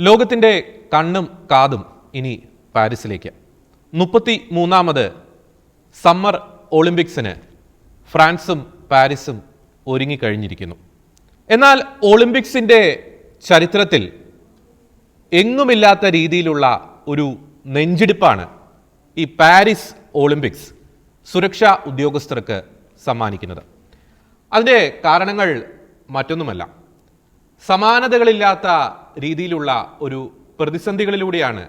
ലോകത്തിന്റെ കണ്ണും കാതും ഇനി പാരീസിലേക്ക്. മുപ്പത്തി മൂന്നാമത് സമ്മർ ഒളിമ്പിക്സിന് ഫ്രാൻസും പാരീസും ഒരുങ്ങിക്കഴിഞ്ഞിരിക്കുന്നു. എന്നാൽ ഒളിമ്പിക്സിന്റെ ചരിത്രത്തിൽ എങ്ങുമില്ലാത്ത രീതിയിലുള്ള ഒരു നെഞ്ചിടിപ്പാണ് ഈ പാരീസ് ഒളിമ്പിക്സ് സുരക്ഷാ ഉദ്യോഗസ്ഥർക്ക് സമ്മാനിക്കുന്നത്. അതിന്റെ കാരണങ്ങൾ മറ്റൊന്നുമല്ല. സമാനതകളില്ലാത്ത രീതിയിലുള്ള ഒരു പ്രതിസന്ധികളിലൂടെയാണ്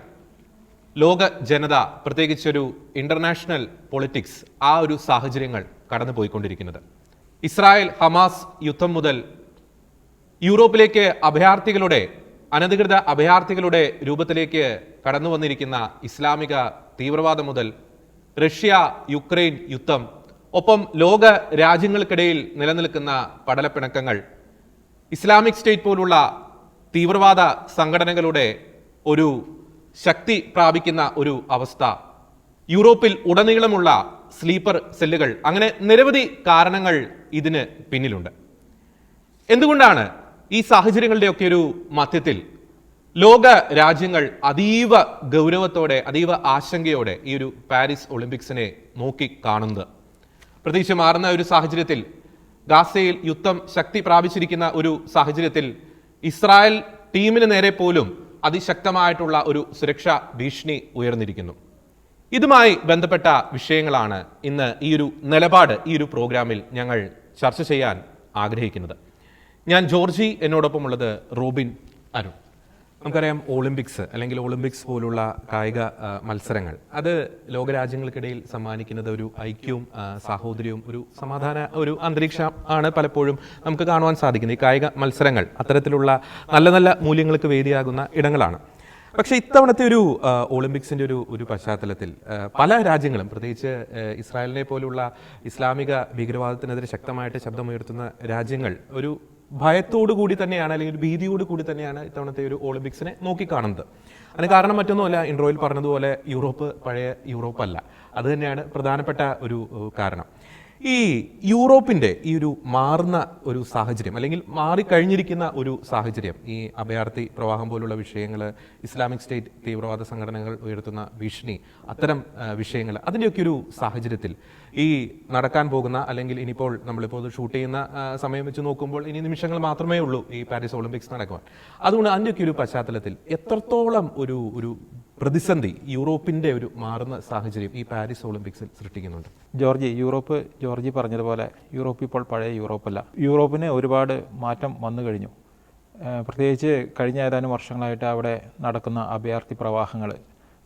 ലോക ജനത പ്രത്യേകിച്ചൊരു ഇന്റർനാഷണൽ പൊളിറ്റിക്സ് ആ ഒരു സാഹചര്യങ്ങൾ കടന്നു പോയിക്കൊണ്ടിരിക്കുന്നത് ഇസ്രായേൽ ഹമാസ് യുദ്ധം മുതൽ യൂറോപ്പിലേക്ക് അഭയാർത്ഥികളുടെ അനധികൃത അഭയാർത്ഥികളുടെ രൂപത്തിലേക്ക് കടന്നു വന്നിരിക്കുന്ന ഇസ്ലാമിക തീവ്രവാദം മുതൽ റഷ്യ യുക്രൈൻ യുദ്ധം ഒപ്പം ലോക രാജ്യങ്ങൾക്കിടയിൽ നിലനിൽക്കുന്ന പടലപ്പിണക്കങ്ങൾ ഇസ്ലാമിക് സ്റ്റേറ്റ് പോലുള്ള തീവ്രവാദ സംഘടനകളുടെ ഒരു ശക്തി പ്രാപിക്കുന്ന ഒരു അവസ്ഥ. യൂറോപ്പിൽ ഉടനീളമുള്ള സ്ലീപ്പർ സെല്ലുകൾ. അങ്ങനെ നിരവധി കാരണങ്ങൾ ഇതിന് പിന്നിലുണ്ട്. എന്തുകൊണ്ടാണ് ഈ സാഹചര്യങ്ങളുടെയൊക്കെ ഒരു മധ്യത്തിൽ ലോക രാജ്യങ്ങൾ അതീവ ഗൗരവത്തോടെ അതീവ ആശങ്കയോടെ ഈ ഒരു പാരീസ് ഒളിമ്പിക്സിനെ നോക്കി കാണുന്നത്? പ്രതീക്ഷ മാറുന്ന ഒരു സാഹചര്യത്തിൽ ഗാസയിൽ യുദ്ധം ശക്തി പ്രാപിച്ചിരിക്കുന്ന ഒരു സാഹചര്യത്തിൽ ഇസ്രായേൽ ടീമിന് നേരെ പോലും അതിശക്തമായിട്ടുള്ള ഒരു സുരക്ഷാ ഭീഷണി ഉയർന്നിരിക്കുന്നു. ഇതുമായി ബന്ധപ്പെട്ട വിഷയങ്ങളാണ് ഇന്ന് ഈ ഒരു നിലപാട് ഈ ഒരു പ്രോഗ്രാമിൽ ഞങ്ങൾ ചർച്ച ചെയ്യാൻ ആഗ്രഹിക്കുന്നത്. ഞാൻ ജോർജി എന്നോടൊപ്പമുള്ളത് റോബിൻ അരുൺ. നമുക്കറിയാം ഒളിമ്പിക്സ് അല്ലെങ്കിൽ ഒളിമ്പിക്സ് പോലുള്ള കായിക മത്സരങ്ങൾ. അത് ലോകരാജ്യങ്ങൾക്കിടയിൽ സമ്മാനിക്കുന്നത് ഒരു ഐക്യവും സാഹോദര്യവും ഒരു സമാധാന ഒരു അന്തരീക്ഷം ആണ് പലപ്പോഴും നമുക്ക് കാണുവാൻ സാധിക്കുന്നത്. ഈ കായിക മത്സരങ്ങൾ അത്തരത്തിലുള്ള നല്ല നല്ല മൂല്യങ്ങൾക്ക് വേദിയാകുന്ന ഇടങ്ങളാണ്. പക്ഷേ ഇത്തവണത്തെ ഒരു ഒളിമ്പിക്സിന്റെ ഒരു ഒരു പശ്ചാത്തലത്തിൽ പല രാജ്യങ്ങളും പ്രത്യേകിച്ച് ഇസ്രായേലിനെ പോലുള്ള ഇസ്ലാമിക ഭീകരവാദത്തിനെതിരെ ശക്തമായിട്ട് ശബ്ദമുയർത്തുന്ന രാജ്യങ്ങൾ ഒരു ഭയത്തോടു കൂടി തന്നെയാണ് അല്ലെങ്കിൽ ഒരു ഭീതിയോട് കൂടി തന്നെയാണ് ഇത്തവണത്തെ ഒരു ഒളിമ്പിക്സിനെ നോക്കിക്കാണുന്നത്. അതിന് കാരണം മറ്റൊന്നുമല്ല ഇൻട്രോയിൽ പറഞ്ഞതുപോലെ യൂറോപ്പ് പഴയ യൂറോപ്പ് അല്ല അത് തന്നെയാണ് പ്രധാനപ്പെട്ട ഒരു കാരണം. ഈ യൂറോപ്പിന്റെ ഈ ഒരു മാറുന്ന ഒരു സാഹചര്യം അല്ലെങ്കിൽ മാറിക്കഴിഞ്ഞിരിക്കുന്ന ഒരു സാഹചര്യം ഈ അഭയാർത്ഥി പ്രവാഹം പോലുള്ള വിഷയങ്ങൾ ഇസ്ലാമിക് സ്റ്റേറ്റ് തീവ്രവാദ സംഘടനകൾ ഉയർത്തുന്ന ഭീഷണി അത്തരം വിഷയങ്ങൾ അതിന്റെയൊക്കെ ഒരു സാഹചര്യത്തിൽ ഈ നടക്കാൻ പോകുന്ന അല്ലെങ്കിൽ ഇനിയിപ്പോൾ നമ്മളിപ്പോൾ ഷൂട്ട് ചെയ്യുന്ന സമയം വെച്ച് നോക്കുമ്പോൾ ഇനി നിമിഷങ്ങൾ മാത്രമേ ഉള്ളൂ ഈ പാരീസ് ഒളിമ്പിക്സ് നടക്കുവാൻ. അതുകൊണ്ട് അതിന്റെയൊക്കെ ഒരു പശ്ചാത്തലത്തിൽ എത്രത്തോളം ഒരു ഒരു പ്രതിസന്ധി യൂറോപ്പിന്റെ ഒരു മാറുന്ന സാഹചര്യം ഈ പാരീസ് ഒളിമ്പിക്സിൽ സൃഷ്ടിക്കുന്നുണ്ട്. ജോർജി യൂറോപ്പ് ജോർജി പറഞ്ഞതുപോലെ യൂറോപ്പ് ഇപ്പോൾ പഴയ യൂറോപ്പല്ല. യൂറോപ്പിന് ഒരുപാട് മാറ്റം വന്നു കഴിഞ്ഞു. പ്രത്യേകിച്ച് കഴിഞ്ഞ ഏതാനും വർഷങ്ങളായിട്ട് അവിടെ നടക്കുന്ന അഭയാർത്ഥി പ്രവാഹങ്ങൾ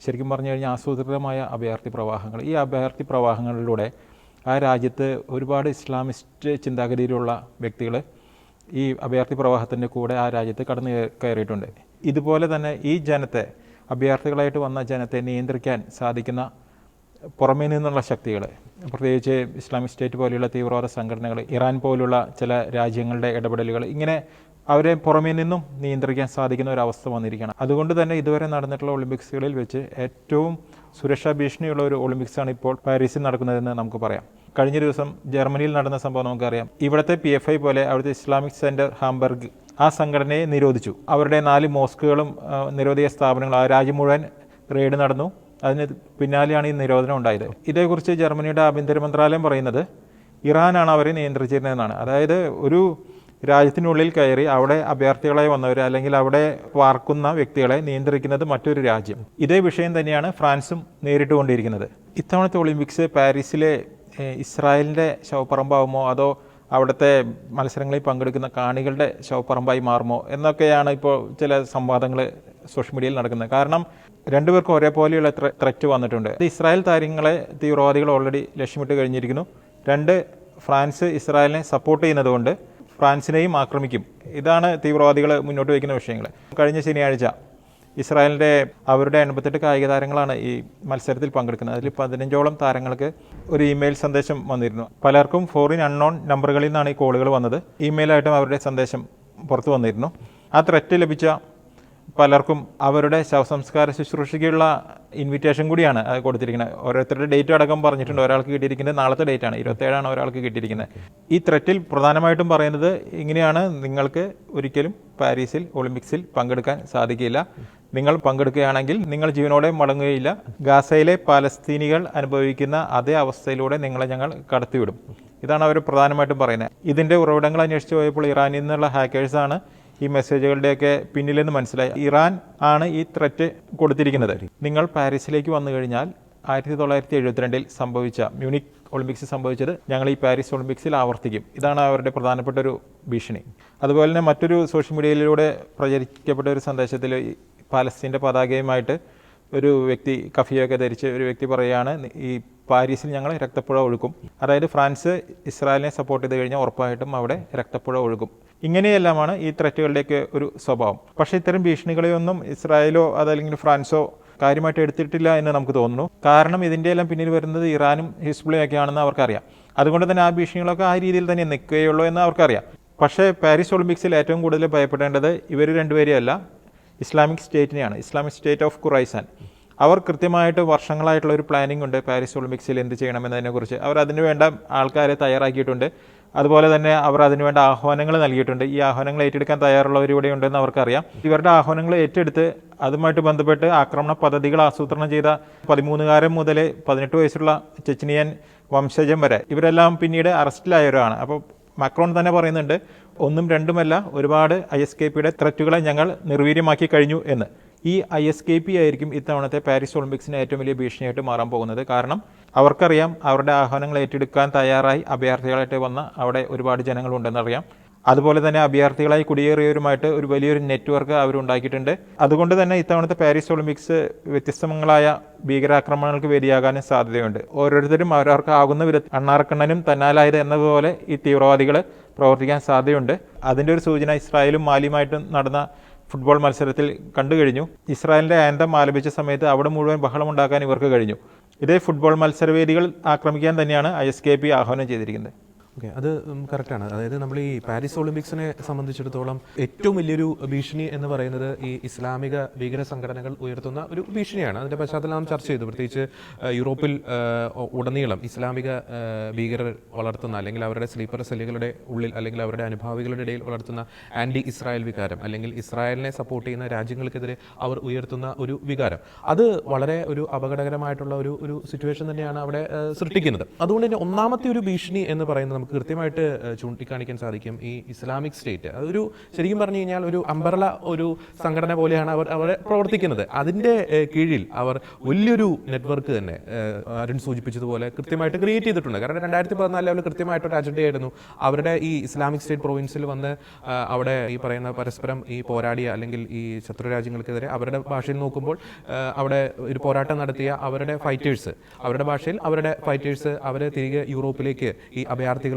ശരിക്കും പറഞ്ഞു കഴിഞ്ഞാൽ ആസൂത്രിതമായ അഭയാർത്ഥി പ്രവാഹങ്ങൾ. ഈ അഭയാർത്ഥി പ്രവാഹങ്ങളിലൂടെ ആ രാജ്യത്ത് ഒരുപാട് ഇസ്ലാമിസ്റ്റ് ചിന്താഗതിയിലുള്ള വ്യക്തികൾ ഈ അഭയാർത്ഥി പ്രവാഹത്തിന്റെ കൂടെ ആ രാജ്യത്ത് കടന്നു കയ- കയറിയിട്ടുണ്ട്. ഇതുപോലെ തന്നെ ഈ ജനത്തെ അഭയാർത്ഥികളായിട്ട് വന്ന ജനത്തെ നിയന്ത്രിക്കാൻ സാധിക്കുന്ന പുറമേ നിന്നുള്ള ശക്തികൾ പ്രത്യേകിച്ച് ഇസ്ലാമിക് സ്റ്റേറ്റ് പോലെയുള്ള തീവ്രവാദ സംഘടനകൾ ഇറാൻ പോലുള്ള ചില രാജ്യങ്ങളുടെ ഇടപെടലുകൾ ഇങ്ങനെ അവരെ പുറമേ നിന്നും നിയന്ത്രിക്കാൻ സാധിക്കുന്ന ഒരു അവസ്ഥ വന്നിരിക്കുകയാണ്. അതുകൊണ്ട് തന്നെ ഇതുവരെ നടന്നിട്ടുള്ള ഒളിമ്പിക്സുകളിൽ വെച്ച് ഏറ്റവും സുരക്ഷാ ഭീഷണിയുള്ള ഒരു ഒളിമ്പിക്സാണ് ഇപ്പോൾ പാരീസിൽ നടക്കുന്നതെന്ന് നമുക്ക് പറയാം. കഴിഞ്ഞ ദിവസം ജർമ്മനിയിൽ നടന്ന സംഭവം നമുക്കറിയാം. ഇവിടുത്തെ പി എഫ് ഐ പോലെ അവിടുത്തെ ഇസ്ലാമിക് സെന്റർ ഹാംബർഗ് ആ സംഘടനയെ നിരോധിച്ചു. അവരുടെ നാല് മോസ്കുകളും നിരോധിത സ്ഥാപനങ്ങൾ ആ രാജ്യം മുഴുവൻ റെയ്ഡ് നടന്നു. അതിന് പിന്നാലെയാണ് ഈ നിരോധനം ഉണ്ടായത്. ഇതേക്കുറിച്ച് ജർമ്മനിയുടെ ആഭ്യന്തര മന്ത്രാലയം പറയുന്നത് ഇറാനാണ് അവരെ നിയന്ത്രിച്ചിരുന്നതെന്നാണ്. അതായത് ഒരു രാജ്യത്തിനുള്ളിൽ കയറി അവിടെ അഭയാർത്ഥികളായി വന്നവർ അല്ലെങ്കിൽ അവിടെ പാർക്കുന്ന വ്യക്തികളെ നിയന്ത്രിക്കുന്നത് മറ്റൊരു രാജ്യം. ഇതേ വിഷയം തന്നെയാണ് ഫ്രാൻസും നേരിട്ടുകൊണ്ടിരിക്കുന്നത്. ഇത്തവണത്തെ ഒളിമ്പിക്സ് പാരീസിലെ ഇസ്രായേലിന്റെ ശവപ്പറമ്പാവുമോ അതോ അവിടുത്തെ മത്സരങ്ങളിൽ പങ്കെടുക്കുന്ന കാണികളുടെ ശവപ്പറമ്പായി മാറുമോ എന്നൊക്കെയാണ് ഇപ്പോൾ ചില സംവാദങ്ങൾ സോഷ്യൽ മീഡിയയിൽ നടക്കുന്നത്. കാരണം രണ്ടുപേർക്കും ഒരേപോലെയുള്ള ത്രെറ്റ് വന്നിട്ടുണ്ട്. ഇസ്രായേൽ താരങ്ങളെ തീവ്രവാദികൾ ഓൾറെഡി ലക്ഷ്യമിട്ട് കഴിഞ്ഞിരിക്കുന്നു. രണ്ട് ഫ്രാൻസ് ഇസ്രായേലിനെ സപ്പോർട്ട് ചെയ്യുന്നതുകൊണ്ട് ഫ്രാൻസിനെയും ആക്രമിക്കും. ഇതാണ് തീവ്രവാദികൾ മുന്നോട്ട് വയ്ക്കുന്ന വിഷയങ്ങൾ. കഴിഞ്ഞ ശനിയാഴ്ച ഇസ്രായേലിന്റെ അവരുടെ എൺപത്തെട്ട് കായിക താരങ്ങളാണ് ഈ മത്സരത്തിൽ പങ്കെടുക്കുന്നത്. അതിൽ പതിനഞ്ചോളം താരങ്ങൾക്ക് ഒരു ഇമെയിൽ സന്ദേശം വന്നിരുന്നു. പലർക്കും ഫോറിൻ അൺനോൺ നമ്പറുകളിൽ നിന്നാണ് ഈ കോളുകൾ വന്നത്. ഇമെയിലായിട്ടും അവരുടെ സന്ദേശം പുറത്തു വന്നിരുന്നു. ആ ത്രെറ്റ് ലഭിച്ച പലർക്കും അവരുടെ ശവസംസ്കാര ശുശ്രൂഷയ്ക്കുള്ള ഇൻവിറ്റേഷൻ കൂടിയാണ് കൊടുത്തിരിക്കുന്നത്. ഓരോരുത്തരുടെ ഡേറ്റ് അടക്കം പറഞ്ഞിട്ടുണ്ട്. ഒരാൾക്ക് കിട്ടിയിരിക്കുന്നത് നാളത്തെ ഡേറ്റ് ആണ്. ഇരുപത്തേഴാണ് ഒരാൾക്ക് കിട്ടിയിരിക്കുന്നത്. ഈ ത്രെറ്റിൽ പ്രധാനമായിട്ടും പറയുന്നത് ഇങ്ങനെയാണ്. നിങ്ങൾക്ക് ഒരിക്കലും പാരീസിൽ ഒളിമ്പിക്സിൽ പങ്കെടുക്കാൻ സാധിക്കില്ല. നിങ്ങൾ പങ്കെടുക്കുകയാണെങ്കിൽ നിങ്ങൾ ജീവനോടെ മടങ്ങുകയില്ല. ഗാസയിലെ പാലസ്തീനികൾ അനുഭവിക്കുന്ന അതേ അവസ്ഥയിലൂടെ നിങ്ങളെ ഞങ്ങൾ കടത്തിവിടും. ഇതാണ് അവർ പ്രധാനമായിട്ടും പറയുന്നത്. ഇതിന്റെ ഉറവിടങ്ങൾ അന്വേഷിച്ച് പോയപ്പോൾ ഇറാനിൽ നിന്നുള്ള ഹാക്കേഴ്സാണ് ഈ മെസ്സേജുകളുടെയൊക്കെ പിന്നിലെന്ന് മനസ്സിലായി. ഇറാൻ ആണ് ഈ ത്രെറ്റ് കൊടുത്തിരിക്കുന്നത്. നിങ്ങൾ പാരീസിലേക്ക് വന്നു കഴിഞ്ഞാൽ ആയിരത്തി തൊള്ളായിരത്തി എഴുപത്തിരണ്ടിൽ സംഭവിച്ച മ്യൂണിക് ഒളിമ്പിക്സ് സംഭവിച്ചത് ഞങ്ങൾ ഈ പാരീസ് ഒളിമ്പിക്സിൽ ആവർത്തിക്കും. ഇതാണ് അവരുടെ പ്രധാനപ്പെട്ട ഒരു ഭീഷണി. അതുപോലെ തന്നെ മറ്റൊരു സോഷ്യൽ മീഡിയയിലൂടെ പ്രചരിക്കപ്പെട്ട ഒരു സന്ദേശത്തിൽ പാലസ്തീന്റെ പതാകയുമായിട്ട് ഒരു വ്യക്തി കഫിയൊക്കെ ധരിച്ച് ഒരു വ്യക്തി പറയുകയാണ് ഈ പാരീസിൽ ഞങ്ങൾ രക്തപ്പുഴ ഒഴുക്കും. അതായത് ഫ്രാൻസ് ഇസ്രായേലിനെ സപ്പോർട്ട് ചെയ്ത് കഴിഞ്ഞാൽ ഉറപ്പായിട്ടും അവിടെ രക്തപ്പുഴ ഒഴുകും. ഇങ്ങനെയെല്ലാമാണ് ഈ ത്രെറ്റുകളുടെയൊക്കെ ഒരു സ്വഭാവം. പക്ഷേ ഇത്തരം ഭീഷണികളെയൊന്നും ഇസ്രായേലോ അതല്ലെങ്കിൽ ഫ്രാൻസോ കാര്യമായിട്ട് എടുത്തിട്ടില്ല എന്ന് നമുക്ക് തോന്നുന്നു. കാരണം ഇതിന്റെ എല്ലാം പിന്നിൽ വരുന്നത് ഇറാനും ഹിസ്ബുളും ഒക്കെയാണെന്ന് അവർക്കറിയാം. അതുകൊണ്ട് തന്നെ ആ ഭീഷണികളൊക്കെ ആ രീതിയിൽ തന്നെ നിൽക്കുകയുള്ളൂ എന്ന് അവർക്കറിയാം. പക്ഷേ പാരീസ് ഒളിമ്പിക്സിൽ ഏറ്റവും കൂടുതൽ ഭയപ്പെടേണ്ടത് ഇവർ രണ്ടുപേരെയല്ല. ഇസ്ലാമിക് സ്റ്റേറ്റിനെയാണ് ഇസ്ലാമിക് സ്റ്റേറ്റ് ഓഫ് കുറൈസാൻ അവർ കൃത്യമായിട്ട് വർഷങ്ങളായിട്ടുള്ള ഒരു പ്ലാനിംഗ് ഉണ്ട് പാരീസ് ഒളിമ്പിക്സിൽ എന്ത് ചെയ്യണമെന്നതിനെക്കുറിച്ച്. അവർ അതിന് വേണ്ട ആൾക്കാരെ തയ്യാറാക്കിയിട്ടുണ്ട്. അതുപോലെ തന്നെ അവർ അതിനുവേണ്ട ആഹ്വാനങ്ങൾ നൽകിയിട്ടുണ്ട്. ഈ ആഹ്വാനങ്ങൾ ഏറ്റെടുക്കാൻ തയ്യാറുള്ളവർ ഇവിടെ ഉണ്ടെന്ന് അവർക്കറിയാം. ഇവരുടെ ആഹ്വാനങ്ങൾ ഏറ്റെടുത്ത് അതുമായിട്ട് ബന്ധപ്പെട്ട് ആക്രമണ പദ്ധതികൾ ആസൂത്രണം ചെയ്ത പതിമൂന്നുകാരൻ മുതൽ പതിനെട്ട് വയസ്സുള്ള ചെച്ചിനിയൻ വംശജം വരെ. ഇവരെല്ലാം പിന്നീട് അറസ്റ്റിലായവരാണ്. അപ്പോൾ മക്രോൺ തന്നെ പറയുന്നുണ്ട് ഒന്നും രണ്ടുമല്ല ഒരുപാട് ഐ എസ് കെ പിയുടെ ത്രെറ്റുകളെ ഞങ്ങൾ നിർവീര്യമാക്കി കഴിഞ്ഞു എന്ന്. ഈ ഐ എസ് കെ പി ആയിരിക്കും ഇത്തവണത്തെ പാരീസ് ഒളിമ്പിക്സിന് ഏറ്റവും വലിയ ഭീഷണിയായിട്ട് മാറാൻ പോകുന്നത്. കാരണം അവർക്കറിയാം അവരുടെ ആഹ്വാനങ്ങൾ ഏറ്റെടുക്കാൻ തയ്യാറായി അഭയാർത്ഥികളായിട്ട് വന്ന അവിടെ ഒരുപാട് ജനങ്ങളുണ്ടെന്നറിയാം അതുപോലെ തന്നെ അഭയാർത്ഥികളായി കുടിയേറിയവരുമായിട്ട് ഒരു വലിയൊരു നെറ്റ്വർക്ക് അവരുണ്ടാക്കിയിട്ടുണ്ട്. അതുകൊണ്ട് തന്നെ ഇത്തവണത്തെ പാരീസ് ഒളിമ്പിക്സ് വ്യത്യസ്തങ്ങളായ ഭീകരാക്രമണങ്ങൾക്ക് വേദിയാകാനും സാധ്യതയുണ്ട്. ഓരോരുത്തരും അവരവർക്ക് ആകുന്ന വിധത്തിൽ അണ്ണാർക്കണ്ണനും തന്നാലായത് എന്നതുപോലെ ഈ തീവ്രവാദികൾ പ്രവർത്തിക്കാൻ സാധ്യതയുണ്ട്. അതിന്റെ ഒരു സൂചന ഇസ്രായേലും മാലിയുമായിട്ടും നടന്ന ഫുട്ബോൾ മത്സരത്തിൽ കണ്ടു കഴിഞ്ഞു. ഇസ്രായേലിന്റെ ആന്തം ആലപിച്ച സമയത്ത് അവിടെ മുഴുവൻ ബഹളമുണ്ടാക്കാൻ ഇവർക്ക് കഴിഞ്ഞു. ഇതേ ഫുട്ബോൾ മത്സരവേദികൾ ആക്രമിക്കാൻ തന്നെയാണ് ഐ എസ് കെ പി ആഹ്വാനം ചെയ്തിരിക്കുന്നത്. ഓക്കെ അത് കറക്റ്റാണ് അതായത് നമ്മൾ ഈ പാരീസ് ഒളിമ്പിക്സിനെ സംബന്ധിച്ചിടത്തോളം ഏറ്റവും വലിയൊരു ഭീഷണി എന്ന് പറയുന്നത് ഈ ഇസ്ലാമിക ഭീകര സംഘടനകൾ ഉയർത്തുന്ന ഒരു ഭീഷണിയാണ്. അതിന്റെ പശ്ചാത്തലം നാം ചർച്ച ചെയ്തു. പ്രത്യേകിച്ച് യൂറോപ്പിൽ ഉടനീളം ഇസ്ലാമിക ഭീകരർ വളർത്തുന്ന അല്ലെങ്കിൽ അവരുടെ സ്ലീപ്പർ സെല്ലുകളുടെ ഉള്ളിൽ അല്ലെങ്കിൽ അവരുടെ അനുഭാവികളുടെ ഇടയിൽ വളർത്തുന്ന ആന്റി ഇസ്രായേൽ വികാരം അല്ലെങ്കിൽ ഇസ്രായേലിനെ സപ്പോർട്ട് ചെയ്യുന്ന രാജ്യങ്ങൾക്കെതിരെ അവർ ഉയർത്തുന്ന ഒരു വികാരം. അത് വളരെ ഒരു അപകടകരമായിട്ടുള്ള ഒരു ഒരു സിറ്റുവേഷൻ തന്നെയാണ് അവിടെ സൃഷ്ടിക്കുന്നത്. അതുകൊണ്ട് തന്നെ ഒന്നാമത്തെ ഒരു ഭീഷണി എന്ന് പറയുന്നത് നമുക്ക് കൃത്യമായിട്ട് ചൂണ്ടിക്കാണിക്കാൻ സാധിക്കും ഈ ഇസ്ലാമിക് സ്റ്റേറ്റ്. അതൊരു ശരിക്കും പറഞ്ഞു കഴിഞ്ഞാൽ ഒരു അമ്പർല ഒരു സംഘടന പോലെയാണ് അവർ അവർ പ്രവർത്തിക്കുന്നത്. അതിന്റെ കീഴിൽ അവർ വലിയൊരു നെറ്റ്വർക്ക് തന്നെ അരുൺ സൂചിപ്പിച്ചതുപോലെ കൃത്യമായിട്ട് ക്രിയേറ്റ് ചെയ്തിട്ടുണ്ട്. കാരണം രണ്ടായിരത്തി പതിനാലിൽ അവർ കൃത്യമായിട്ടൊരു അജണ്ടയായിരുന്നു അവരുടെ ഈ ഇസ്ലാമിക് സ്റ്റേറ്റ് പ്രൊവിൻസിൽ വന്ന് അവിടെ ഈ പറയുന്ന പരസ്പരം ഈ പോരാടിയ അല്ലെങ്കിൽ ഈ ശത്രു രാജ്യങ്ങൾക്കെതിരെ അവരുടെ ഭാഷയിൽ നോക്കുമ്പോൾ അവിടെ ഒരു പോരാട്ടം നടത്തിയ അവരുടെ ഫൈറ്റേഴ്സ് അവരുടെ ഭാഷയിൽ അവരുടെ ഫൈറ്റേഴ്സ് അവരെ തിരികെ യൂറോപ്പിലേക്ക് ഈ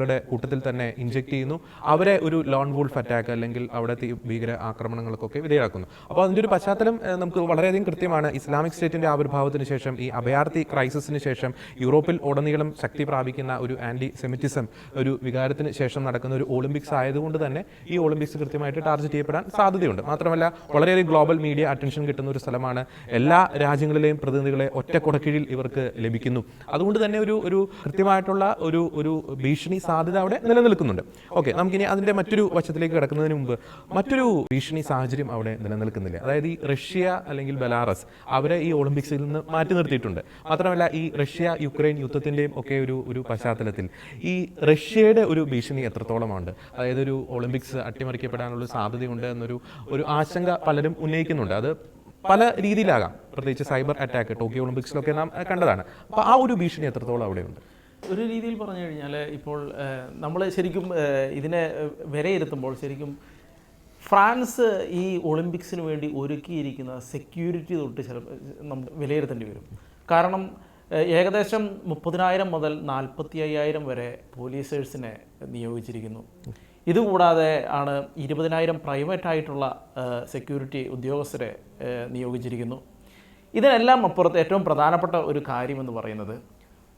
അഭയാർത്ഥികളുടെ കൂട്ടത്തിൽ തന്നെ ഇഞ്ചെക്ട് ചെയ്യുന്നു. അവരെ ഒരു ലോൺ വൂൾഫ് അറ്റാക്ക് അല്ലെങ്കിൽ അവിടെ ഭീകര ആക്രമണങ്ങൾക്കൊക്കെ വിധേയമാക്കുന്നു അപ്പോൾ അതിന്റെ ഒരു പശ്ചാത്തലം നമുക്ക് വളരെയധികം കൃത്യമാണ്. ഇസ്ലാമിക് സ്റ്റേറ്റിന്റെ ആവിർഭാവത്തിന് ശേഷം ഈ അഭയാർത്ഥി ക്രൈസിസിന് ശേഷം യൂറോപ്പിൽ ഉടനീളം ശക്തി പ്രാപിക്കുന്ന ഒരു ആന്റി സെമിറ്റിസം ഒരു വികാരത്തിന് ശേഷം നടക്കുന്ന ഒരു ഒളിമ്പിക്സ് ആയതുകൊണ്ട് തന്നെ ഈ ഒളിമ്പിക്സ് കൃത്യമായിട്ട് ടാർഗറ്റ് ചെയ്യപ്പെടാൻ സാധ്യതയുണ്ട്. മാത്രമല്ല വളരെയധികം ഗ്ലോബൽ മീഡിയ അറ്റൻഷൻ കിട്ടുന്ന ഒരു സ്ഥലമാണ്. എല്ലാ രാജ്യങ്ങളിലെയും പ്രതിനിധികളെ ഒറ്റ കുടക്കീഴിൽ ഇവർക്ക് ലഭിക്കുന്നു. അതുകൊണ്ട് തന്നെ ഒരു ഒരു കൃത്യമായിട്ടുള്ള ഒരു ഒരു ഭീഷണി സാധ്യത അവിടെ നിലനിൽക്കുന്നുണ്ട്. ഓക്കെ നമുക്കിനി അതിന്റെ മറ്റൊരു വശത്തിലേക്ക് കിടക്കുന്നതിന് മുമ്പ് മറ്റൊരു ഭീഷണി സാഹചര്യം അവിടെ നിലനിൽക്കുന്നില്ല. അതായത് ഈ റഷ്യ അല്ലെങ്കിൽ ബലാറസ് അവരെ ഈ ഒളിമ്പിക്സിൽ നിന്ന് മാറ്റി നിർത്തിയിട്ടുണ്ട്. മാത്രമല്ല ഈ റഷ്യ യുക്രൈൻ യുദ്ധത്തിന്റെയും ഒക്കെ ഒരു ഒരു പശ്ചാത്തലത്തിൽ ഈ റഷ്യയുടെ ഒരു ഭീഷണി എത്രത്തോളമുണ്ട്? അതായത് ഒരു ഒളിമ്പിക്സ് അട്ടിമറിക്കപ്പെടാനുള്ള സാധ്യതയുണ്ട് എന്നൊരു ഒരു ആശങ്ക പലരും ഉന്നയിക്കുന്നുണ്ട്. അത് പല രീതിയിലാകാം. പ്രത്യേകിച്ച് സൈബർ അറ്റാക്ക് ടോക്കിയോ ഒളിമ്പിക്സിലൊക്കെ നാം കണ്ടതാണ്. അപ്പോൾ ആ ഒരു ഭീഷണി എത്രത്തോളം അവിടെയുണ്ട്? ഒരു രീതിയിൽ പറഞ്ഞു കഴിഞ്ഞാൽ ഇപ്പോൾ നമ്മൾ ശരിക്കും ഇതിനെ വിലയിരുത്തുമ്പോൾ ശരിക്കും ഫ്രാൻസ് ഈ ഒളിമ്പിക്സിന് വേണ്ടി ഒരുക്കിയിരിക്കുന്ന സെക്യൂരിറ്റി തൊട്ട് ചില നമ്മൾ വിലയിരുത്തേണ്ടി വരും. കാരണം ഏകദേശം മുപ്പതിനായിരം മുതൽ നാൽപ്പത്തി അയ്യായിരം വരെ പോലീസേഴ്സിനെ നിയോഗിച്ചിരിക്കുന്നു. ഇതുകൂടാതെ ആണ് ഇരുപതിനായിരം പ്രൈവറ്റ് ആയിട്ടുള്ള സെക്യൂരിറ്റി ഉദ്യോഗസ്ഥരെ നിയോഗിച്ചിരിക്കുന്നു. ഇതിനെല്ലാം അപ്പുറത്ത് ഏറ്റവും പ്രധാനപ്പെട്ട ഒരു കാര്യമെന്ന് പറയുന്നത്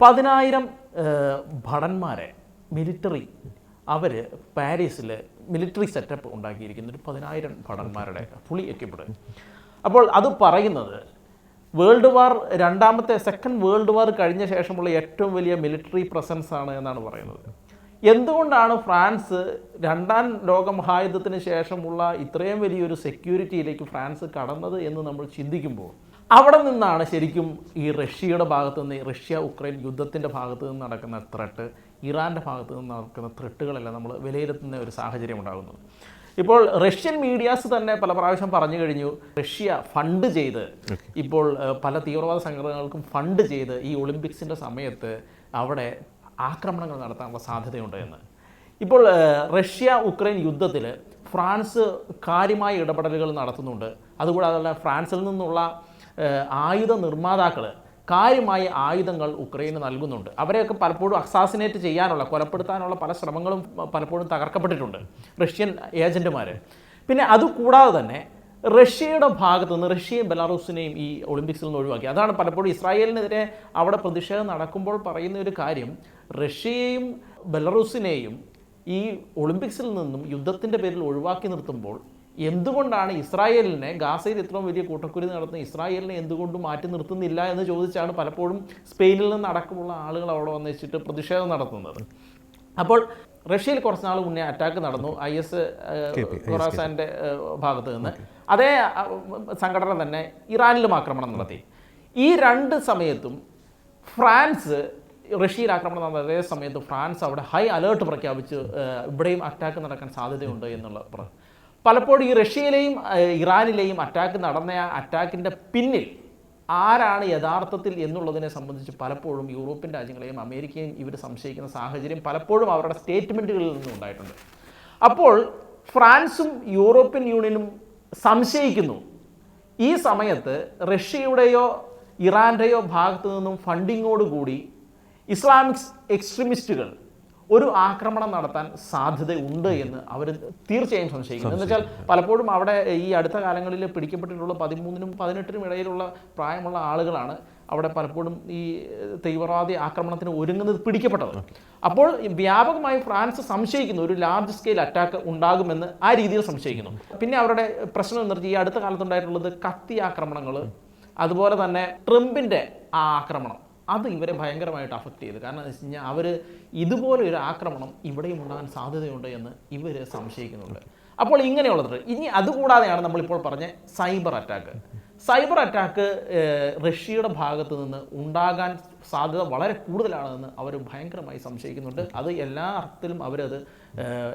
പതിനായിരം ഭടന്മാരെ മിലിറ്ററി അവർ പാരീസിൽ മിലിറ്ററി സെറ്റപ്പ് ഉണ്ടാക്കിയിരിക്കുന്ന ഒരു പതിനായിരം ഭടന്മാരുടെ ഫുള്ളി എക്യുപ്ഡ് അപ്പോൾ അത് പറയുന്നത് വേൾഡ് വാർ രണ്ടാമത്തെ സെക്കൻഡ് വേൾഡ് വാർ കഴിഞ്ഞ ശേഷമുള്ള ഏറ്റവും വലിയ മിലിറ്ററി പ്രസൻസ് ആണ് എന്നാണ് പറയുന്നത്. എന്തുകൊണ്ടാണ് ഫ്രാൻസ് രണ്ടാം ലോക മഹായുദ്ധത്തിന് ശേഷമുള്ള ഇത്രയും വലിയൊരു സെക്യൂരിറ്റിയിലേക്ക് ഫ്രാൻസ് കടന്നത് എന്ന് നമ്മൾ ചിന്തിക്കുമ്പോൾ അവിടെ നിന്നാണ് ശരിക്കും ഈ റഷ്യയുടെ ഭാഗത്ത് നിന്ന് ഈ റഷ്യ ഉക്രൈൻ യുദ്ധത്തിന്റെ ഭാഗത്ത് നിന്ന് നടക്കുന്ന ത്രെട്ട് ഇറാന്റെ ഭാഗത്ത് നിന്ന് നടക്കുന്ന ത്രെട്ടുകളെല്ലാം നമ്മൾ വിലയിരുത്തുന്ന ഒരു സാഹചര്യം ഉണ്ടാകുന്നത് ഇപ്പോൾ റഷ്യൻ മീഡിയാസ് തന്നെ പല പ്രാവശ്യം പറഞ്ഞു കഴിഞ്ഞു റഷ്യ ഫണ്ട് ചെയ്ത് ഇപ്പോൾ പല തീവ്രവാദ സംഘടനകൾക്കും ഫണ്ട് ചെയ്ത് ഈ ഒളിമ്പിക്സിന്റെ സമയത്ത് അവിടെ ആക്രമണങ്ങൾ നടത്താനുള്ള സാധ്യതയുണ്ട് എന്ന്. ഇപ്പോൾ റഷ്യ ഉക്രൈൻ യുദ്ധത്തിൽ ഫ്രാൻസ് കാര്യമായ ഇടപെടലുകൾ നടത്തുന്നുണ്ട്. അതുകൂടാതെ ഫ്രാൻസിൽ നിന്നുള്ള ആയുധ നിർമ്മാതാക്കൾ കാര്യമായ ആയുധങ്ങൾ ഉക്രൈന് നൽകുന്നുണ്ട്. അവരെയൊക്കെ പലപ്പോഴും അസാസിനേറ്റ് ചെയ്യാനുള്ള കൊലപ്പെടുത്താനുള്ള പല ശ്രമങ്ങളും പലപ്പോഴും തകർക്കപ്പെട്ടിട്ടുണ്ട് റഷ്യൻ ഏജന്റുമാർ പിന്നെ അതുകൂടാതെ തന്നെ റഷ്യയുടെ ഭാഗത്ത് നിന്ന് റഷ്യയും ബെലാറൂസിനെയും ഈ ഒളിമ്പിക്സിൽ നിന്ന് ഒഴിവാക്കി. അതാണ് പലപ്പോഴും ഇസ്രായേലിനെതിരെ അവിടെ പ്രതിഷേധം നടക്കുമ്പോൾ പറയുന്ന ഒരു കാര്യം. റഷ്യയെയും ബെലറൂസിനെയും ഈ ഒളിമ്പിക്സിൽ നിന്നും യുദ്ധത്തിന്റെ പേരിൽ ഒഴിവാക്കി നിർത്തുമ്പോൾ എന്തുകൊണ്ടാണ് ഇസ്രായേലിനെ ഗാസയിൽ ഇത്രയും വലിയ കൂട്ടക്കുരി നടത്തുന്ന ഇസ്രായേലിനെ എന്തുകൊണ്ട് മാറ്റി നിർത്തുന്നില്ല എന്ന് ചോദിച്ചാണ് പലപ്പോഴും സ്പെയിനിൽ നിന്ന് അടക്കമുള്ള ആളുകൾ അവിടെ വന്ന് വെച്ചിട്ട് പ്രതിഷേധം നടത്തുന്നത്. അപ്പോൾ റഷ്യയിൽ കുറച്ച് നാൾ മുന്നേ അറ്റാക്ക് നടന്നു ഐ എസ് ഖൊറാസാന്റെ ഭാഗത്ത് നിന്ന്. അതേ സംഘടന തന്നെ ഇറാനിലും ആക്രമണം നടത്തി. ഈ രണ്ട് സമയത്തും ഫ്രാൻസ് റഷ്യയിൽ ആക്രമണം നടന്ന അതേ സമയത്ത് ഫ്രാൻസ് അവിടെ ഹൈ അലേർട്ട് പ്രഖ്യാപിച്ച് ഇവിടെയും അറ്റാക്ക് നടക്കാൻ സാധ്യതയുണ്ട് എന്നുള്ള പലപ്പോഴും ഈ റഷ്യയിലെയും ഇറാനിലെയും അറ്റാക്ക് നടന്ന അറ്റാക്കിന്റെ പിന്നിൽ ആരാണ് യഥാർത്ഥത്തിൽ എന്നുള്ളതിനെ സംബന്ധിച്ച് പലപ്പോഴും യൂറോപ്യൻ രാജ്യങ്ങളെയും അമേരിക്കയും ഇവർ സംശയിക്കുന്ന സാഹചര്യം പലപ്പോഴും അവരുടെ സ്റ്റേറ്റ്മെന്റുകളിൽ നിന്നും ഉണ്ടായിട്ടുണ്ട്. അപ്പോൾ ഫ്രാൻസും യൂറോപ്യൻ യൂണിയനും സംശയിക്കുന്നു. ഈ സമയത്ത് റഷ്യയുടെയോ ഇറാന്റെയോ ഭാഗത്തു നിന്നും ഫണ്ടിങ്ങോടുകൂടി ഇസ്ലാമിക് എക്സ്ട്രീമിസ്റ്റുകൾ ഒരു ആക്രമണം നടത്താൻ സാധ്യതയുണ്ട് എന്ന് അവർ തീർച്ചയായും സംശയിക്കുന്നു. എന്ന് വെച്ചാൽ പലപ്പോഴും അവിടെ ഈ അടുത്ത കാലങ്ങളിൽ പിടിക്കപ്പെട്ടിട്ടുള്ള പതിമൂന്നിനും പതിനെട്ടിനും ഇടയിലുള്ള പ്രായമുള്ള ആളുകളാണ് അവിടെ പലപ്പോഴും ഈ തീവ്രവാദി ആക്രമണത്തിന് ഒരുങ്ങുന്നത് പിടിക്കപ്പെട്ടത്. അപ്പോൾ വ്യാപകമായി ഫ്രാൻസ് സംശയിക്കുന്നു ഒരു ലാർജ് സ്കെയിൽ അറ്റാക്ക് ഉണ്ടാകുമെന്ന് ആ രീതിയിൽ സംശയിക്കുന്നു. പിന്നെ അവരുടെ പ്രശ്നം എന്ന് പറഞ്ഞാൽ ഈ അടുത്ത കാലത്തുണ്ടായിട്ടുള്ളത് കത്തി ആക്രമണങ്ങൾ അതുപോലെ തന്നെ ട്രംപിന്റെ ആ ആക്രമണം. അത് ഇവരെ ഭയങ്കരമായിട്ട് അഫക്റ്റ് ചെയ്തു. കാരണം എന്ന് വെച്ച് കഴിഞ്ഞാൽ അവർ ഇതുപോലെ ഒരു ആക്രമണം ഇവിടെയും ഉണ്ടാകാൻ സാധ്യതയുണ്ട് എന്ന് ഇവർ സംശയിക്കുന്നുണ്ട്. അപ്പോൾ ഇങ്ങനെയുള്ളത്. ഇനി അതുകൂടാതെയാണ് നമ്മളിപ്പോൾ പറഞ്ഞ സൈബർ അറ്റാക്ക്. സൈബർ അറ്റാക്ക് റഷ്യയുടെ ഭാഗത്തു നിന്ന് ഉണ്ടാകാൻ സാധ്യത വളരെ കൂടുതലാണെന്ന് അവർ ഭയങ്കരമായി സംശയിക്കുന്നുണ്ട്. അത് എല്ലാ അർത്ഥത്തിലും അവരത്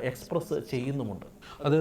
എക്സ്പ്രസ് ചെയ്യുന്നുമുണ്ട്. അത്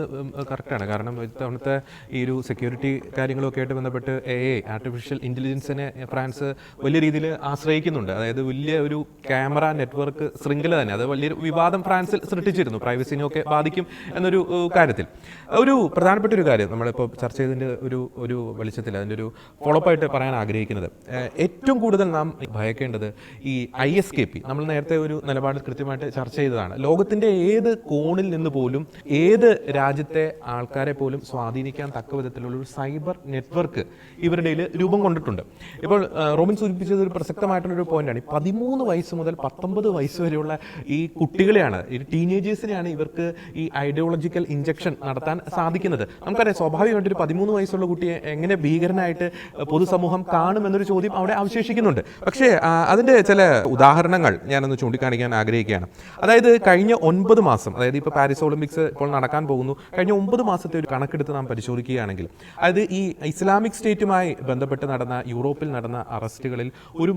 കറക്റ്റാണ് കാരണം ഇത്തവണത്തെ ഈ ഒരു സെക്യൂരിറ്റി കാര്യങ്ങളൊക്കെ ആയിട്ട് ബന്ധപ്പെട്ട് എ എ ആർട്ടിഫിഷ്യൽ ഇന്റലിജൻസിനെ ഫ്രാൻസ് വലിയ രീതിയിൽ ആശ്രയിക്കുന്നുണ്ട്. അതായത് വലിയ ഒരു ക്യാമറ നെറ്റ്വർക്ക് ശൃംഖല തന്നെ. അത് വലിയൊരു വിവാദം ഫ്രാൻസിൽ സൃഷ്ടിച്ചിരുന്നു. പ്രൈവസിനെയൊക്കെ ബാധിക്കും എന്നൊരു കാര്യത്തിൽ. ഒരു പ്രധാനപ്പെട്ട ഒരു കാര്യം നമ്മളിപ്പോൾ ചർച്ച ചെയ്തതിന്റെ ഒരു ഒരു വെളിച്ചത്തിൽ അതിന്റെ ഒരു ഫോളോപ്പായിട്ട് പറയാൻ ആഗ്രഹിക്കുന്നത്. ഏറ്റവും കൂടുതൽ നാം ഭയക്കേണ്ടത് ഈ ഐ എസ് കെ പി നമ്മൾ നേരത്തെ ഒരു നിലപാട് കൃത്യമായിട്ട് ചർച്ച ചെയ്തതാണ്. ലോകത്തിന്റെ ഏത് കോണിൽ നിന്ന് പോലും ഏത് രാജ്യത്തെ ആൾക്കാരെ പോലും സ്വാധീനിക്കാൻ തക്ക വിധത്തിലുള്ള ഒരു സൈബർ നെറ്റ്വർക്ക് ഇവരുടെ രൂപം കൊണ്ടിട്ടുണ്ട്. ഇപ്പോൾ റോമിൻ സൂചിപ്പിച്ചത് ഒരു പ്രസക്തമായിട്ടുള്ള ഒരു പോയിന്റാണ് ഈ പതിമൂന്ന് വയസ്സ് മുതൽ പത്തൊമ്പത് വയസ്സ് വരെയുള്ള ഈ കുട്ടികളെയാണ് ഈ ടീനേജേഴ്സിനെയാണ് ഇവർക്ക് ഈ ഐഡിയോളജിക്കൽ ഇഞ്ചക്ഷൻ നടത്താൻ സാധിക്കുന്നത്. നമുക്കറിയാം സ്വാഭാവികമായിട്ട് ഒരു പതിമൂന്ന് വയസ്സുള്ള കുട്ടിയെ എങ്ങനെ ഭീകരനായിട്ട് പൊതുസമൂഹം കാണുമെന്നൊരു ചോദ്യം അവിടെ അവശേഷിക്കുന്നുണ്ട്. പക്ഷേ ആ, അതിന്റെ ചില ഉദാഹരണങ്ങൾ ഞാനൊന്ന് ചൂണ്ടിക്കാണിക്കാൻ ആഗ്രഹിക്കുകയാണ്. അതായത് കഴിഞ്ഞ ഒൻപത് മാസം അതായത് ഇപ്പോൾ പാരീസ് ഒളിമ്പിക്സ് ഇപ്പോൾ നടക്കാൻ പോകുന്നു. കഴിഞ്ഞ ഒമ്പത് മാസത്തെ ഒരു കണക്കെടുത്ത് നാം പരിശോധിക്കുകയാണെങ്കിൽ അതായത് ഈ ഇസ്ലാമിക് സ്റ്റേറ്റുമായി ബന്ധപ്പെട്ട് നടന്ന യൂറോപ്പിൽ നടന്ന അറസ്റ്റുകളിൽ ഒരു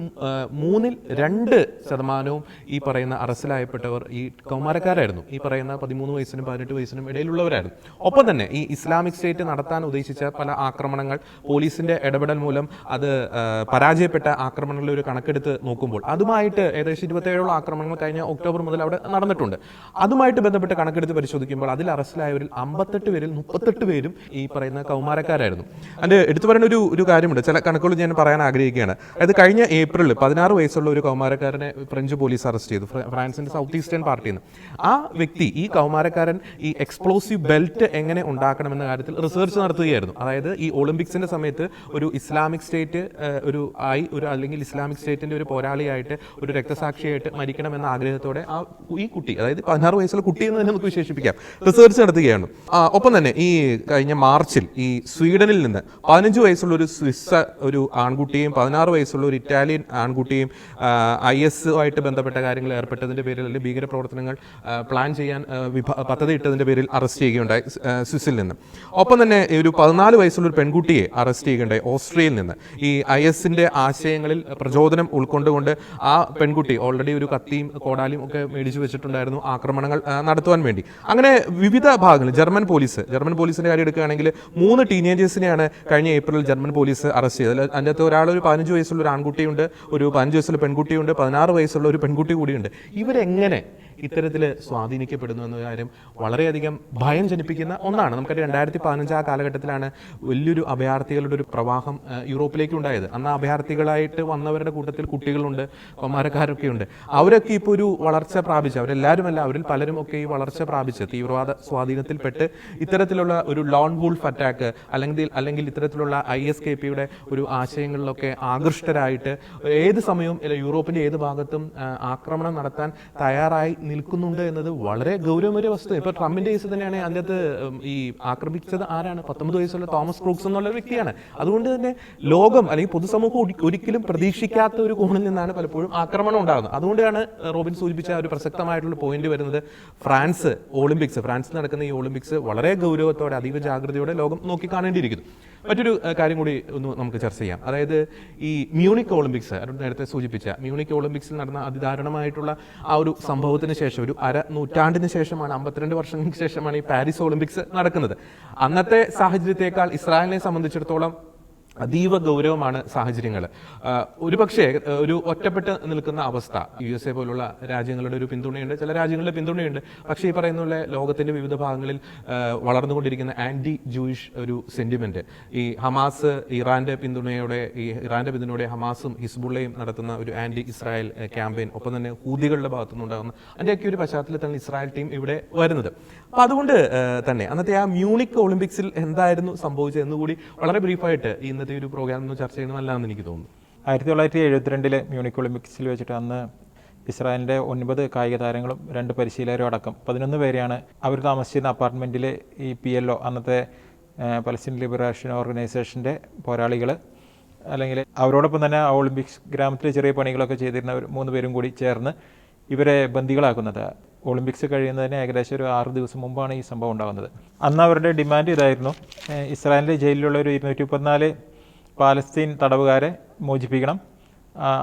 മൂന്നിൽ രണ്ട് ശതമാനവും ഈ പറയുന്ന അറസ്റ്റിലായപ്പെട്ടവർ ഈ കൗമാരക്കാരായിരുന്നു. ഈ പറയുന്ന പതിമൂന്ന് വയസ്സിനും പതിനെട്ട് വയസ്സിനും ഇടയിലുള്ളവരായിരുന്നു. ഒപ്പം തന്നെ ഈ ഇസ്ലാമിക് സ്റ്റേറ്റ് നടത്താൻ ഉദ്ദേശിച്ച പല ആക്രമണങ്ങൾ പോലീസിന്റെ ഇടപെടൽ മൂലം അത് പരാജയപ്പെട്ട ആക്രമണങ്ങളിൽ ഒരു കണക്കെടുത്ത് നോക്കുമ്പോൾ. അതുമായിട്ട് ഏകദേശം ഇരുപത്തേഴോളം ആക്രമണങ്ങൾ കഴിഞ്ഞ ഒക്ടോബർ മുതൽ അവിടെ നടന്നിട്ടുണ്ട്. അതുമായിട്ട് ബന്ധപ്പെട്ട് കണക്കെടുത്ത് പരിശോധിക്കുമ്പോൾ അതിൽ അറസ്റ്റിലായവരിൽ അമ്പത്തെട്ട് പേരിൽ മുപ്പത്തെട്ട് പേരും ഈ പറയുന്ന കൗമാരക്കാരായിരുന്നു. അതിന്റെ എടുത്തു പറയുന്ന ഒരു ഒരു കാര്യമുണ്ട്. ചില കണക്കുകൾ ഞാൻ പറയാൻ ആഗ്രഹിക്കുകയാണ്. അതായത് കഴിഞ്ഞ ഏപ്രിലിൽ പതിനാറ് വയസ്സുള്ള ഒരു കൗമാരക്കാരനെ ഫ്രഞ്ച് പോലീസ് അറസ്റ്റ് ചെയ്തു. ഫ്ര- ഫ്രാൻസിന്റെ സൗത്ത് ഈസ്റ്റേൺ പാർട്ടിയിൽ നിന്ന്. ആ വ്യക്തി ഈ കൗമാരക്കാരൻ ഈ എക്സ്പ്ലോസീവ് ബെൽറ്റ് എങ്ങനെ ഉണ്ടാക്കണമെന്ന കാര്യത്തിൽ റിസർച്ച് നടത്തുകയായിരുന്നു. അതായത് ഈ ഒളിമ്പിക്സിന്റെ സമയത്ത് ഒരു ഇസ്ലാമിക് സ്റ്റേറ്റ് ഒരു ആയി ഒരു അല്ലെങ്കിൽ ഇസ്ലാമിക് സ്റ്റേറ്റിന്റെ യൂറോപ്പിന്റെ ഒരു പോരാളിയായിട്ട് ഒരു രക്തസാക്ഷിയായിട്ട് മരിക്കണം എന്ന ആഗ്രഹത്തോടെ ആ ഈ കുട്ടി അതായത് പതിനാറ് വയസ്സുള്ള കുട്ടി എന്ന് തന്നെ നമുക്ക് വിശേഷിപ്പിക്കാം. റിസർച്ച് നടത്തുകയാണ്. ഒപ്പം തന്നെ ഈ കഴിഞ്ഞ മാർച്ചിൽ ഈ സ്വീഡനിൽ നിന്ന് പതിനഞ്ച് വയസ്സുള്ള ഒരു സ്വിസ് ഒരു ആൺകുട്ടിയും പതിനാറ് വയസ്സുള്ള ഒരു ഇറ്റാലിയൻ ആൺകുട്ടിയും ഐ എസ് ആയിട്ട് ബന്ധപ്പെട്ട കാര്യങ്ങൾ ഏർപ്പെട്ടതിന്റെ പേരിൽ അല്ലെങ്കിൽ ഭീകരപ്രവർത്തനങ്ങൾ പ്ലാൻ ചെയ്യാൻ പദ്ധതി ഇട്ടതിന്റെ പേരിൽ അറസ്റ്റ് ചെയ്യുകയുണ്ടായി സ്വിസിൽ നിന്ന്. ഒപ്പം തന്നെ ഒരു പതിനാല് വയസ്സുള്ള ഒരു പെൺകുട്ടിയെ അറസ്റ്റ് ചെയ്യുകയുണ്ടായി ഓസ്ട്രിയയിൽ നിന്ന്. ഈ ഐ എസിന്റെ ആശയങ്ങളിൽ പ്രചോദനം ഉൾക്കൊണ്ടുകൊണ്ട് ആ പെൺകുട്ടി ഓൾറെഡി ഒരു കത്തിയും കോടാലിയും ഒക്കെ മേടിച്ചു വെച്ചിട്ടുണ്ടായിരുന്നു ആക്രമണങ്ങൾ നടത്തുവാൻ വേണ്ടി. അങ്ങനെ വിവിധ ഭാഗങ്ങളിൽ ജർമ്മൻ പോലീസ് ജർമ്മൻ പോലീസിന്റെ കാര്യം എടുക്കുകയാണെങ്കിൽ മൂന്ന് ടീനേജേഴ്സിനെയാണ് കഴിഞ്ഞ ഏപ്രിൽ ജർമ്മൻ പോലീസ് അറസ്റ്റ് ചെയ്തത്. അകത്ത് ഒരാൾ ഒരു പതിനഞ്ച് വയസ്സുള്ള ഒരു ആൺകുട്ടിയുണ്ട് ഒരു പതിനഞ്ച് വയസ്സുള്ള പെൺകുട്ടിയുണ്ട് പതിനാറ് വയസ്സുള്ള ഒരു പെൺകുട്ടി കൂടിയുണ്ട്. ഇവരെങ്ങനെ ഇത്തരത്തിൽ സ്വാധീനിക്കപ്പെടുന്നു എന്ന കാര്യം വളരെയധികം ഭയം ജനിപ്പിക്കുന്ന ഒന്നാണ്. നമുക്കറിയാം രണ്ടായിരത്തി പതിനഞ്ച് ആ കാലഘട്ടത്തിലാണ് വലിയൊരു അഭയാർത്ഥികളുടെ ഒരു പ്രവാഹം യൂറോപ്പിലേക്ക് ഉണ്ടായത്. അന്ന് അഭയാർത്ഥികളായിട്ട് വന്നവരുടെ കൂട്ടത്തിൽ കുട്ടികളുണ്ട് കൊമാരക്കാരൊക്കെ ഉണ്ട് അവരൊക്കെ ഇപ്പോൾ ഒരു വളർച്ച പ്രാപിച്ച് അവരെല്ലാവരുമല്ല അവരിൽ പലരും ഒക്കെ ഈ വളർച്ച പ്രാപിച്ച് തീവ്രവാദ സ്വാധീനത്തിൽപ്പെട്ട് ഇത്തരത്തിലുള്ള ഒരു ലോൺ വൂൾഫ് അറ്റാക്ക് അല്ലെങ്കിൽ അല്ലെങ്കിൽ ഇത്തരത്തിലുള്ള ഐ എസ് കെ പിയുടെ ഒരു ആശയങ്ങളിലൊക്കെ ആകൃഷ്ടരായിട്ട് ഏത് സമയവും യൂറോപ്പിന്റെ ഏത് ഭാഗത്തും ആക്രമണം നടത്താൻ തയ്യാറായി നിൽക്കുന്നുണ്ട് എന്നത് വളരെ ഗൗരവമേറിയ വസ്തു ഇപ്പൊ ട്രംപിന്റെ കേസ് തന്നെയാണ് അതിന്റെ അകത്ത് ഈ ആക്രമിച്ചത് ആരാണ്? പത്തൊമ്പത് വയസ്സുള്ള തോമസ് ക്രൂക്സ് എന്നുള്ള വ്യക്തിയാണ്. അതുകൊണ്ട് തന്നെ ലോകം അല്ലെങ്കിൽ പൊതുസമൂഹം ഒരിക്കലും പ്രതീക്ഷിക്കാത്ത ഒരു കോണിൽ നിന്നാണ് പലപ്പോഴും ആക്രമണം ഉണ്ടാകുന്നത്. അതുകൊണ്ടാണ് റോബിൻ സൂചിപ്പിച്ച ഒരു പ്രസക്തമായിട്ടുള്ള പോയിന്റ് വരുന്നത്. ഫ്രാൻസ് ഒളിമ്പിക്സ് ഫ്രാൻസിൽ നടക്കുന്ന ഈ ഒളിമ്പിക്സ് വളരെ ഗൗരവത്തോടെ അതീവ ജാഗ്രതയോടെ ലോകം നോക്കിക്കാണേണ്ടിയിരിക്കുന്നു. മറ്റൊരു കാര്യം കൂടി ഒന്ന് നമുക്ക് ചർച്ച ചെയ്യാം. അതായത് ഈ മ്യൂണിക് ഒളിമ്പിക്സ് അരുൺ നേരത്തെ സൂചിപ്പിച്ച മ്യൂണിക് ഒളിമ്പിക്സിൽ നടന്ന അതിദാരുണമായിട്ടുള്ള ആ ഒരു സംഭവത്തിന് ശേഷം ഒരു അര നൂറ്റാണ്ടിന് ശേഷമാണ് അമ്പത്തിരണ്ട് വർഷങ്ങൾക്ക് ശേഷമാണ് ഈ പാരീസ് ഒളിമ്പിക്സ് നടക്കുന്നത്. അന്നത്തെ സാഹചര്യത്തെക്കാൾ ഇസ്രായേലിനെ സംബന്ധിച്ചിടത്തോളം അതീവ ഗൗരവമാണ് സാഹചര്യങ്ങൾ ഒരുപക്ഷെ പക്ഷേ ഒരു ഒറ്റപ്പെട്ട് നിൽക്കുന്ന അവസ്ഥ യു എസ് എ പോലുള്ള രാജ്യങ്ങളുടെ ഒരു പിന്തുണയുണ്ട് ചില രാജ്യങ്ങളുടെ പിന്തുണയുണ്ട്. പക്ഷേ ഈ പറയുന്ന പോലെ ലോകത്തിന്റെ വിവിധ ഭാഗങ്ങളിൽ വളർന്നുകൊണ്ടിരിക്കുന്ന ആന്റി ജൂയിഷ് ഒരു സെന്റിമെന്റ്. ഈ ഹമാസ് ഇറാന്റെ പിന്തുണയോടെ ഈ ഇറാന്റെ പിന്തുണയോടെ ഹമാസും ഹിസ്ബുള്ളയും നടത്തുന്ന ഒരു ആന്റി ഇസ്രായേൽ ക്യാമ്പയിൻ ഒപ്പം തന്നെ ഹൂദികളുടെ ഹൂതികളുടെ ഭാഗത്തുനിന്നുണ്ടാകുന്ന അതിന്റെയൊക്കെ ഒരു പശ്ചാത്തലത്തിലാണ് ഇസ്രായേൽ ടീം ഇവിടെ വരുന്നത്. അപ്പോൾ അതുകൊണ്ട് തന്നെ അന്നത്തെ ആ മ്യൂണിക് ഒളിമ്പിക്സിൽ എന്തായിരുന്നു സംഭവിച്ചത് എന്നുകൂടി വളരെ ബ്രീഫായിട്ട് ഈ ഇന്നത്തെ ഒരു പ്രോഗ്രാം ഒന്ന് ചർച്ച ചെയ്യണം നല്ലതാണെന്ന് എനിക്ക് തോന്നുന്നു. ആയിരത്തി തൊള്ളായിരത്തി എഴുപത്തിരണ്ടിലെ മ്യൂണിക് ഒളിമ്പിക്സിൽ വെച്ചിട്ട് അന്ന് ഇസ്രായേലിന്റെ ഒൻപത് കായിക താരങ്ങളും രണ്ട് പരിശീലകരും അടക്കം പതിനൊന്ന് പേരെയാണ് അവർ താമസിച്ചിരുന്ന അപ്പാർട്ട്മെന്റിൽ ഈ പി എൽഒ അന്നത്തെ പലസ്തീൻ ലിബറേഷൻ ഓർഗനൈസേഷന്റെ പോരാളികൾ അല്ലെങ്കിൽ അവരോടൊപ്പം തന്നെ ആ ഒളിമ്പിക്സ് ഗ്രാമത്തിൽ ചെറിയ പണികളൊക്കെ ചെയ്തിരുന്ന മൂന്ന് പേരും കൂടി ചേർന്ന് ഇവരെ ബന്ദികളാക്കുന്നത്. ഒളിമ്പിക്സ് കഴിയുന്നതിന് ഏകദേശം ഒരു ആറ് ദിവസം മുമ്പാണ് ഈ സംഭവം ഉണ്ടാകുന്നത്. അന്ന് അവരുടെ ഡിമാൻഡ് ഇതായിരുന്നു. ഇസ്രായേലിന്റെ ജയിലിലുള്ള ഒരു ഇരുന്നൂറ്റി മുപ്പത്തിനാല് പാലസ്തീൻ തടവുകാരെ മോചിപ്പിക്കണം.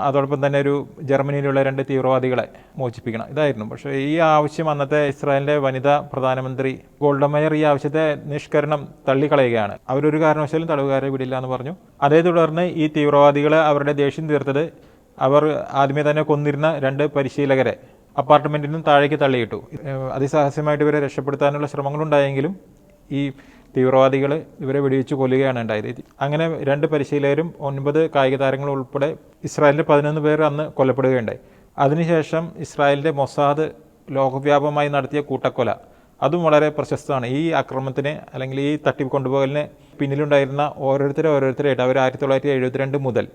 അതോടൊപ്പം തന്നെ ഒരു ജർമ്മനിയിലുള്ള രണ്ട് തീവ്രവാദികളെ മോചിപ്പിക്കണം. ഇതായിരുന്നു. പക്ഷേ ഈ ആവശ്യം അന്നത്തെ ഇസ്രായേലിന്റെ വനിതാ പ്രധാനമന്ത്രി ഗോൾഡമയർ ഈ ആവശ്യത്തെ നിഷ്കരണം തള്ളിക്കളയുകയാണ്. അവരൊരു കാരണവശാലും തടവുകാരെ വിടില്ല എന്ന് പറഞ്ഞു. അതേ തുടർന്ന് ഈ തീവ്രവാദികളെ അവരുടെ ദേഷ്യം തീർത്തത് അവർ ആദ്യമേ തന്നെ കൊന്നിരുന്ന രണ്ട് പരിശീലകരെ അപ്പാർട്ട്മെന്റിൽ നിന്നും താഴേക്ക് തള്ളിയിട്ടു. അതിസാഹസ്യമായിട്ട് ഇവരെ രക്ഷപ്പെടുത്താനുള്ള ശ്രമങ്ങളുണ്ടായെങ്കിലും ഈ തീവ്രവാദികൾ ഇവരെ വെടിവെച്ച് കൊല്ലുകയാണ് ഉണ്ടായത്. അങ്ങനെ രണ്ട് പരിശീലകരും ഒൻപത് കായിക താരങ്ങൾ ഉൾപ്പെടെ ഇസ്രായേലിന്റെ പതിനൊന്ന് പേർ അന്ന് കൊല്ലപ്പെടുകയുണ്ടായി. അതിനുശേഷം ഇസ്രായേലിന്റെ മൊസാദ് ലോകവ്യാപകമായി നടത്തിയ കൂട്ടക്കൊല അതും വളരെ പ്രശസ്തമാണ്. ഈ ആക്രമണത്തിന് അല്ലെങ്കിൽ ഈ തട്ടിപ്പ് കൊണ്ടുപോകലിന് പിന്നിലുണ്ടായിരുന്ന ഓരോരുത്തരെ ഓരോരുത്തരായിട്ട് അവർ ആയിരത്തി തൊള്ളായിരത്തി എഴുപത്തിരണ്ട് മുതൽ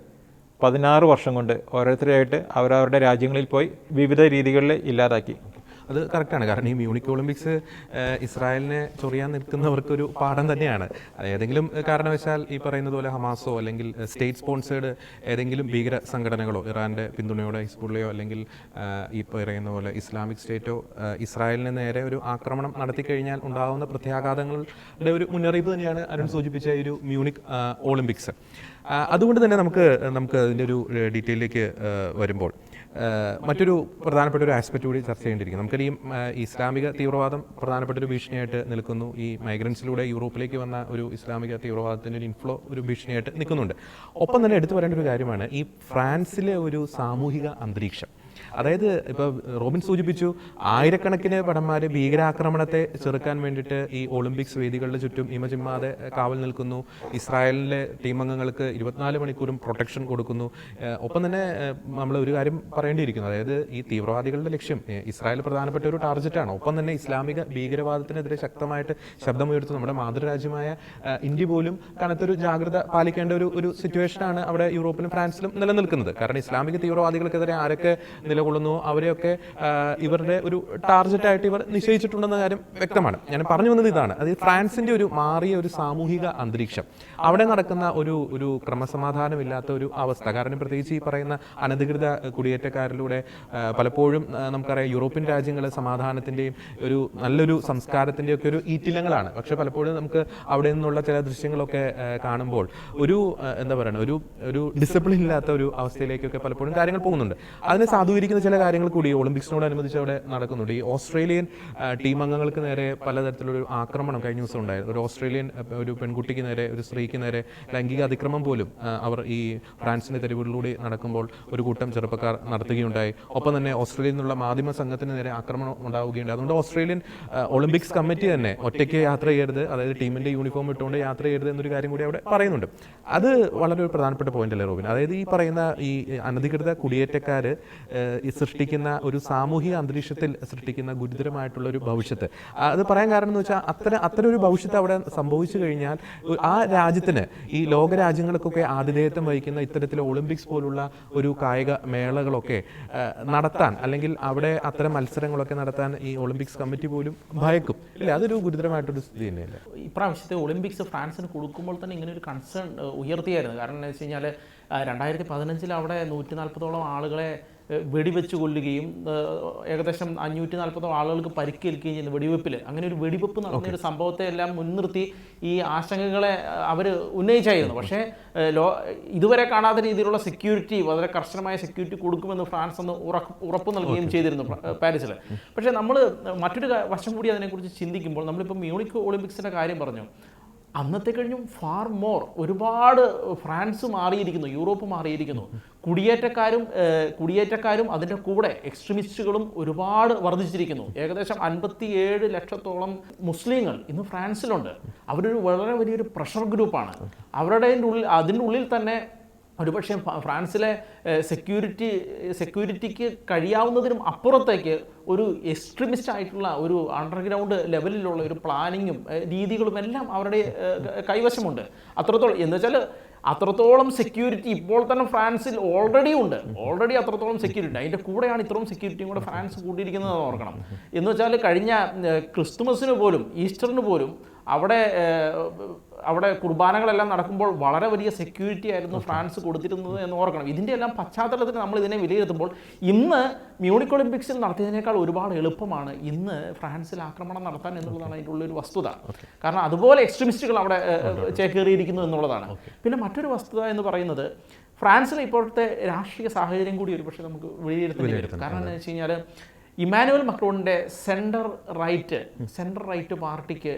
പതിനാറ് വർഷം കൊണ്ട് ഓരോരുത്തരായിട്ട് അവരവരുടെ രാജ്യങ്ങളിൽ പോയി വിവിധ രീതികളിൽ ഇല്ലാതാക്കി. അത് കറക്റ്റാണ്. കാരണം ഈ മ്യൂണിക് ഒളിമ്പിക്സ് ഇസ്രായേലിനെ ചൊറിയാൻ നിൽക്കുന്നവർക്കൊരു പാഠം തന്നെയാണ്. ഏതെങ്കിലും കാരണവശാൽ ഈ പറയുന്നത് പോലെ ഹമാസോ അല്ലെങ്കിൽ സ്റ്റേറ്റ് സ്പോൺസേഡ് ഏതെങ്കിലും ഭീകര സംഘടനകളോ ഇറാന്റെ പിന്തുണയോടെ ഹിസ്ബുള്ളയോ അല്ലെങ്കിൽ ഈ പറയുന്ന പോലെ ഇസ്ലാമിക് സ്റ്റേറ്റോ ഇസ്രായേലിനെ നേരെ ഒരു ആക്രമണം നടത്തി കഴിഞ്ഞാൽ ഉണ്ടാകുന്ന പ്രത്യാഘാതങ്ങളുടെ ഒരു മുന്നറിയിപ്പ് തന്നെയാണ് അരുൺ സൂചിപ്പിച്ച ഒരു മ്യൂണിക് ഒളിമ്പിക്സ്. അതുകൊണ്ട് തന്നെ നമുക്ക് നമുക്ക് അതിന്റെ ഒരു ഡീറ്റെയിലേക്ക് വരുമ്പോൾ. മറ്റൊരു പ്രധാനപ്പെട്ട ഒരു ആസ്പെക്റ്റ് കൂടി ചർച്ച ചെയ്യേണ്ടിയിരിക്കും നമുക്കറിയാം ഈ ഇസ്ലാമിക തീവ്രവാദം പ്രധാനപ്പെട്ട ഒരു ഭീഷണിയായിട്ട് നിൽക്കുന്നു. ഈ മൈഗ്രൻസിലൂടെ യൂറോപ്പിലേക്ക് വന്ന ഒരു ഇസ്ലാമിക തീവ്രവാദത്തിന്റെ ഒരു ഇൻഫ്ലോ ഒരു ഭീഷണിയായിട്ട് നിൽക്കുന്നുണ്ട്. ഒപ്പം തന്നെ എടുത്തു പറയേണ്ട ഒരു കാര്യമാണ് ഈ ഫ്രാൻസിലെ ഒരു സാമൂഹിക അന്തരീക്ഷം. അതായത് ഇപ്പോൾ റോബിൻ സൂചിപ്പിച്ചു ആയിരക്കണക്കിന് ഭടന്മാർ ഭീകരാക്രമണത്തെ ചെറുക്കാൻ വേണ്ടിയിട്ട് ഈ ഒളിമ്പിക്സ് വേദികളുടെ ചുറ്റും ഇമചിമ്മാതെ കാവൽ നിൽക്കുന്നു. ഇസ്രായേലിലെ ടീം അംഗങ്ങൾക്ക് ഇരുപത്തിനാല് മണിക്കൂറും പ്രൊട്ടക്ഷൻ കൊടുക്കുന്നു. ഒപ്പം തന്നെ നമ്മൾ ഒരു കാര്യം പറയേണ്ടിയിരിക്കുന്നു. അതായത് ഈ തീവ്രവാദികളുടെ ലക്ഷ്യം ഇസ്രായേൽ പ്രധാനപ്പെട്ട ഒരു ടാർഗറ്റാണ് ഒപ്പം തന്നെ ഇസ്ലാമിക ഭീകരവാദത്തിനെതിരെ ശക്തമായിട്ട് ശബ്ദമുയർത്തുന്ന നമ്മുടെ മാതൃരാജ്യമായ ഇന്ത്യ പോലും കനത്തൊരു ജാഗ്രത പാലിക്കേണ്ട ഒരു ഒരു സിറ്റുവേഷനാണ് അവിടെ യൂറോപ്പിലും ഫ്രാൻസിലും നിലനിൽക്കുന്നത്. കാരണം ഇസ്ലാമിക തീവ്രവാദികൾക്കെതിരെ ആരൊക്കെ നിലകൊള്ളുന്നു അവരെയൊക്കെ ഇവരുടെ ഒരു ടാർഗറ്റായിട്ട് ഇവർ നിശ്ചയിച്ചിട്ടുണ്ടെന്ന കാര്യം വ്യക്തമാണ്. ഞാൻ പറഞ്ഞു വന്നത് ഇതാണ്. അത് ഫ്രാൻസിന്റെ ഒരു മാറിയ ഒരു സാമൂഹിക അന്തരീക്ഷം. അവിടെ നടക്കുന്ന ഒരു ഒരു ക്രമസമാധാനമില്ലാത്ത ഒരു അവസ്ഥ. കാരണം പ്രത്യേകിച്ച് ഈ പറയുന്ന അനധികൃത കുടിയേറ്റക്കാരിലൂടെ പലപ്പോഴും നമുക്കറിയാം യൂറോപ്യൻ രാജ്യങ്ങൾ സമാധാനത്തിന്റെയും ഒരു നല്ലൊരു സംസ്കാരത്തിന്റെ ഒക്കെ ഒരു ഈറ്റിലങ്ങളാണ്. പക്ഷെ പലപ്പോഴും നമുക്ക് അവിടെ നിന്നുള്ള ചില ദൃശ്യങ്ങളൊക്കെ കാണുമ്പോൾ ഒരു എന്താ പറയുക ഒരു ഒരു ഡിസിപ്ലിൻ ഇല്ലാത്ത ഒരു അവസ്ഥയിലേക്കൊക്കെ പലപ്പോഴും കാര്യങ്ങൾ പോകുന്നുണ്ട്. അതിനെ സാധൂകരിക്കുന്ന ചില കാര്യങ്ങൾ കൂടി ഒളിമ്പിക്സിനോടനുബന്ധിച്ച് അവിടെ നടക്കുന്നുണ്ട്. ഈ ഓസ്ട്രേലിയൻ ടീം അംഗങ്ങൾക്ക് നേരെ പലതരത്തിലൊരു ആക്രമണം കഴിഞ്ഞ ദിവസം ഉണ്ടായിരുന്നു. ഒരു ഓസ്ട്രേലിയൻ ഒരു പെൺകുട്ടിക്ക് നേരെ ഒരു സ്ത്രീക്ക് നേരെ ലൈംഗിക അതിക്രമം പോലും അവർ ഈ ഫ്രാൻസിന്റെ തെരുവുകളിലൂടെ നടക്കുമ്പോൾ ഒരു കൂട്ടം ചെറുപ്പക്കാർ നടത്തുകയുണ്ടായി. ഒപ്പം തന്നെ ഓസ്ട്രേലിയയിൽ നിന്നുള്ള മാധ്യമ സംഘത്തിന് നേരെ ആക്രമണം ഉണ്ടാവുകയുണ്ട് അതുകൊണ്ട് ഓസ്ട്രേലിയൻ ഒളിമ്പിക്സ് കമ്മിറ്റി തന്നെ ഒറ്റയ്ക്ക് യാത്ര ചെയ്യരുത്. അതായത് ടീമിന്റെ യൂണിഫോം ഇട്ടുകൊണ്ട് യാത്ര ചെയ്യരുത് എന്നൊരു കാര്യം കൂടി അവിടെ പറയുന്നുണ്ട്. അത് വളരെ ഒരു പ്രധാനപ്പെട്ട പോയിന്റ് അല്ലേ റോബിൻ? അതായത് ഈ പറയുന്ന ഈ അനധികൃത ഈ സൃഷ്ടിക്കുന്ന ഒരു സാമൂഹിക അന്തരീക്ഷത്തിൽ സൃഷ്ടിക്കുന്ന ഗുരുതരമായിട്ടുള്ള ഒരു ഭവിഷ്യത്ത്. അത് പറയാൻ കാരണം എന്ന് വെച്ചാൽ അത്തരം അത്തരം ഒരു ഭവിഷ്യത്ത് അവിടെ സംഭവിച്ചു കഴിഞ്ഞാൽ ആ രാജ്യത്തിന് ഈ ലോക രാജ്യങ്ങൾക്കൊക്കെ ആതിഥേയത്വം വഹിക്കുന്ന ഇത്തരത്തിലെ ഒളിമ്പിക്സ് പോലുള്ള ഒരു കായിക മേളകളൊക്കെ നടത്താൻ അല്ലെങ്കിൽ അവിടെ അത്തരം മത്സരങ്ങളൊക്കെ നടത്താൻ ഈ ഒളിമ്പിക്സ് കമ്മിറ്റി പോലും ഭയക്കും. ഇല്ലേ? അതൊരു ഗുരുതരമായിട്ടൊരു സ്ഥിതി തന്നെയല്ലേ? ഇപ്രാവശ്യത്തെ ഒളിമ്പിക്സ് ഫ്രാൻസിന് കൊടുക്കുമ്പോൾ തന്നെ ഇങ്ങനെ ഒരു കൺസേൺ ഉയർത്തിയായിരുന്നു. കാരണം എന്താണെന്ന് വെച്ച് കഴിഞ്ഞാൽ രണ്ടായിരത്തി പതിനഞ്ചിൽ അവിടെ നൂറ്റി നാൽപ്പതോളം ആളുകളെ വെടിവെച്ച് കൊല്ലുകയും ഏകദേശം അഞ്ഞൂറ്റി നാൽപ്പതോളം ആളുകൾക്ക് പരിക്കേൽക്കുകയും ചെയ്യുന്ന വെടിവെപ്പിൽ അങ്ങനെ ഒരു വെടിവെപ്പ് നടന്ന ഒരു സംഭവത്തെ എല്ലാം മുൻനിർത്തി ഈ ആശങ്കകളെ അവർ ഉന്നയിച്ചായിരുന്നു. പക്ഷേ ലോ ഇതുവരെ കാണാത്ത രീതിയിലുള്ള സെക്യൂരിറ്റി വളരെ കർശനമായ സെക്യൂരിറ്റി കൊടുക്കുമെന്ന് ഫ്രാൻസ് അന്ന് ഉറപ്പ് നൽകുകയും ചെയ്തിരുന്നു പ്ര- പാരീസിൽ പക്ഷേ നമ്മൾ മറ്റൊരു വശം കൂടി അതിനെക്കുറിച്ച് ചിന്തിക്കുമ്പോൾ നമ്മളിപ്പോൾ മ്യൂണിക് ഒളിമ്പിക്സിന്റെ കാര്യം പറഞ്ഞു. അന്നത്തെ കഴിഞ്ഞും ഫാർ മോർ ഒരുപാട് ഫ്രാൻസ് മാറിയിരിക്കുന്നു യൂറോപ്പ് മാറിയിരിക്കുന്നു. കുടിയേറ്റക്കാരും കുടിയേറ്റക്കാരും അതിന്റെ കൂടെ എക്സ്ട്രീമിസ്റ്റുകളും ഒരുപാട് വർദ്ധിച്ചിരിക്കുന്നു. ഏകദേശം അൻപത്തിയേഴ് ലക്ഷത്തോളം മുസ്ലിങ്ങൾ ഇന്ന് ഫ്രാൻസിലുണ്ട്. അവരൊരു വളരെ വലിയൊരു പ്രഷർ ഗ്രൂപ്പാണ്. അവരുടെ ഉള്ളിൽ അതിന്റെ ഉള്ളിൽ തന്നെ ഒരുപക്ഷെ ഫ്രാൻസിലെ സെക്യൂരിറ്റി സെക്യൂരിറ്റിക്ക് കഴിയാവുന്നതിനും അപ്പുറത്തേക്ക് ഒരു എക്സ്ട്രീമിസ്റ്റ് ആയിട്ടുള്ള ഒരു അണ്ടർഗ്രൗണ്ട് ലെവലിലുള്ള ഒരു പ്ലാനിങ്ങും രീതികളും എല്ലാം അവരുടെ കൈവശമുണ്ട്. അത്രത്തോളം എന്ന് വെച്ചാൽ അത്രത്തോളം സെക്യൂരിറ്റി ഇപ്പോൾ തന്നെ ഫ്രാൻസിൽ ഓൾറെഡി ഉണ്ട്. ഓൾറെഡി അത്രത്തോളം സെക്യൂരിറ്റി അതിന്റെ കൂടെയാണ് ഇത്രയും സെക്യൂരിറ്റിയും കൂടെ ഫ്രാൻസ് കൂട്ടിയിരിക്കുന്നത് ഓർക്കണം. എന്ന് വെച്ചാൽ കഴിഞ്ഞ ക്രിസ്തുമസിന് പോലും ഈസ്റ്ററിന് പോലും അവിടെ അവിടെ കുർബാനകളെല്ലാം നടക്കുമ്പോൾ വളരെ വലിയ സെക്യൂരിറ്റി ആയിരുന്നു ഫ്രാൻസ് കൊടുത്തിരുന്നത് എന്ന് ഓർക്കണം. ഇതിന്റെ എല്ലാം പശ്ചാത്തലത്തിൽ നമ്മൾ ഇതിനെ വിലയിരുത്തുമ്പോൾ ഇന്ന് മ്യൂണിക് ഒളിമ്പിക്സിൽ നടത്തിയതിനേക്കാൾ ഒരുപാട് എളുപ്പമാണ് ഇന്ന് ഫ്രാൻസിൽ ആക്രമണം നടത്താൻ എന്നുള്ളതാണ് അതിന്റെ ഉള്ളൊരു വസ്തുത. കാരണം അതുപോലെ എക്സ്ട്രീമിസ്റ്റുകൾ അവിടെ ചേക്കേറിയിരിക്കുന്നു എന്നുള്ളതാണ്. പിന്നെ മറ്റൊരു വസ്തുത എന്ന് പറയുന്നത് ഫ്രാൻസിലെ ഇപ്പോഴത്തെ രാഷ്ട്രീയ സാഹചര്യം കൂടി ഒരുപക്ഷെ നമുക്ക് വിലയിരുത്തേണ്ടി വരും. കാരണം എന്താണെന്ന് വെച്ച് കഴിഞ്ഞാൽ ഇമാനുവൽ മക്രോണിന്റെ സെന്റർ റൈറ്റ് സെന്റർ റൈറ്റ് പാർട്ടിക്ക്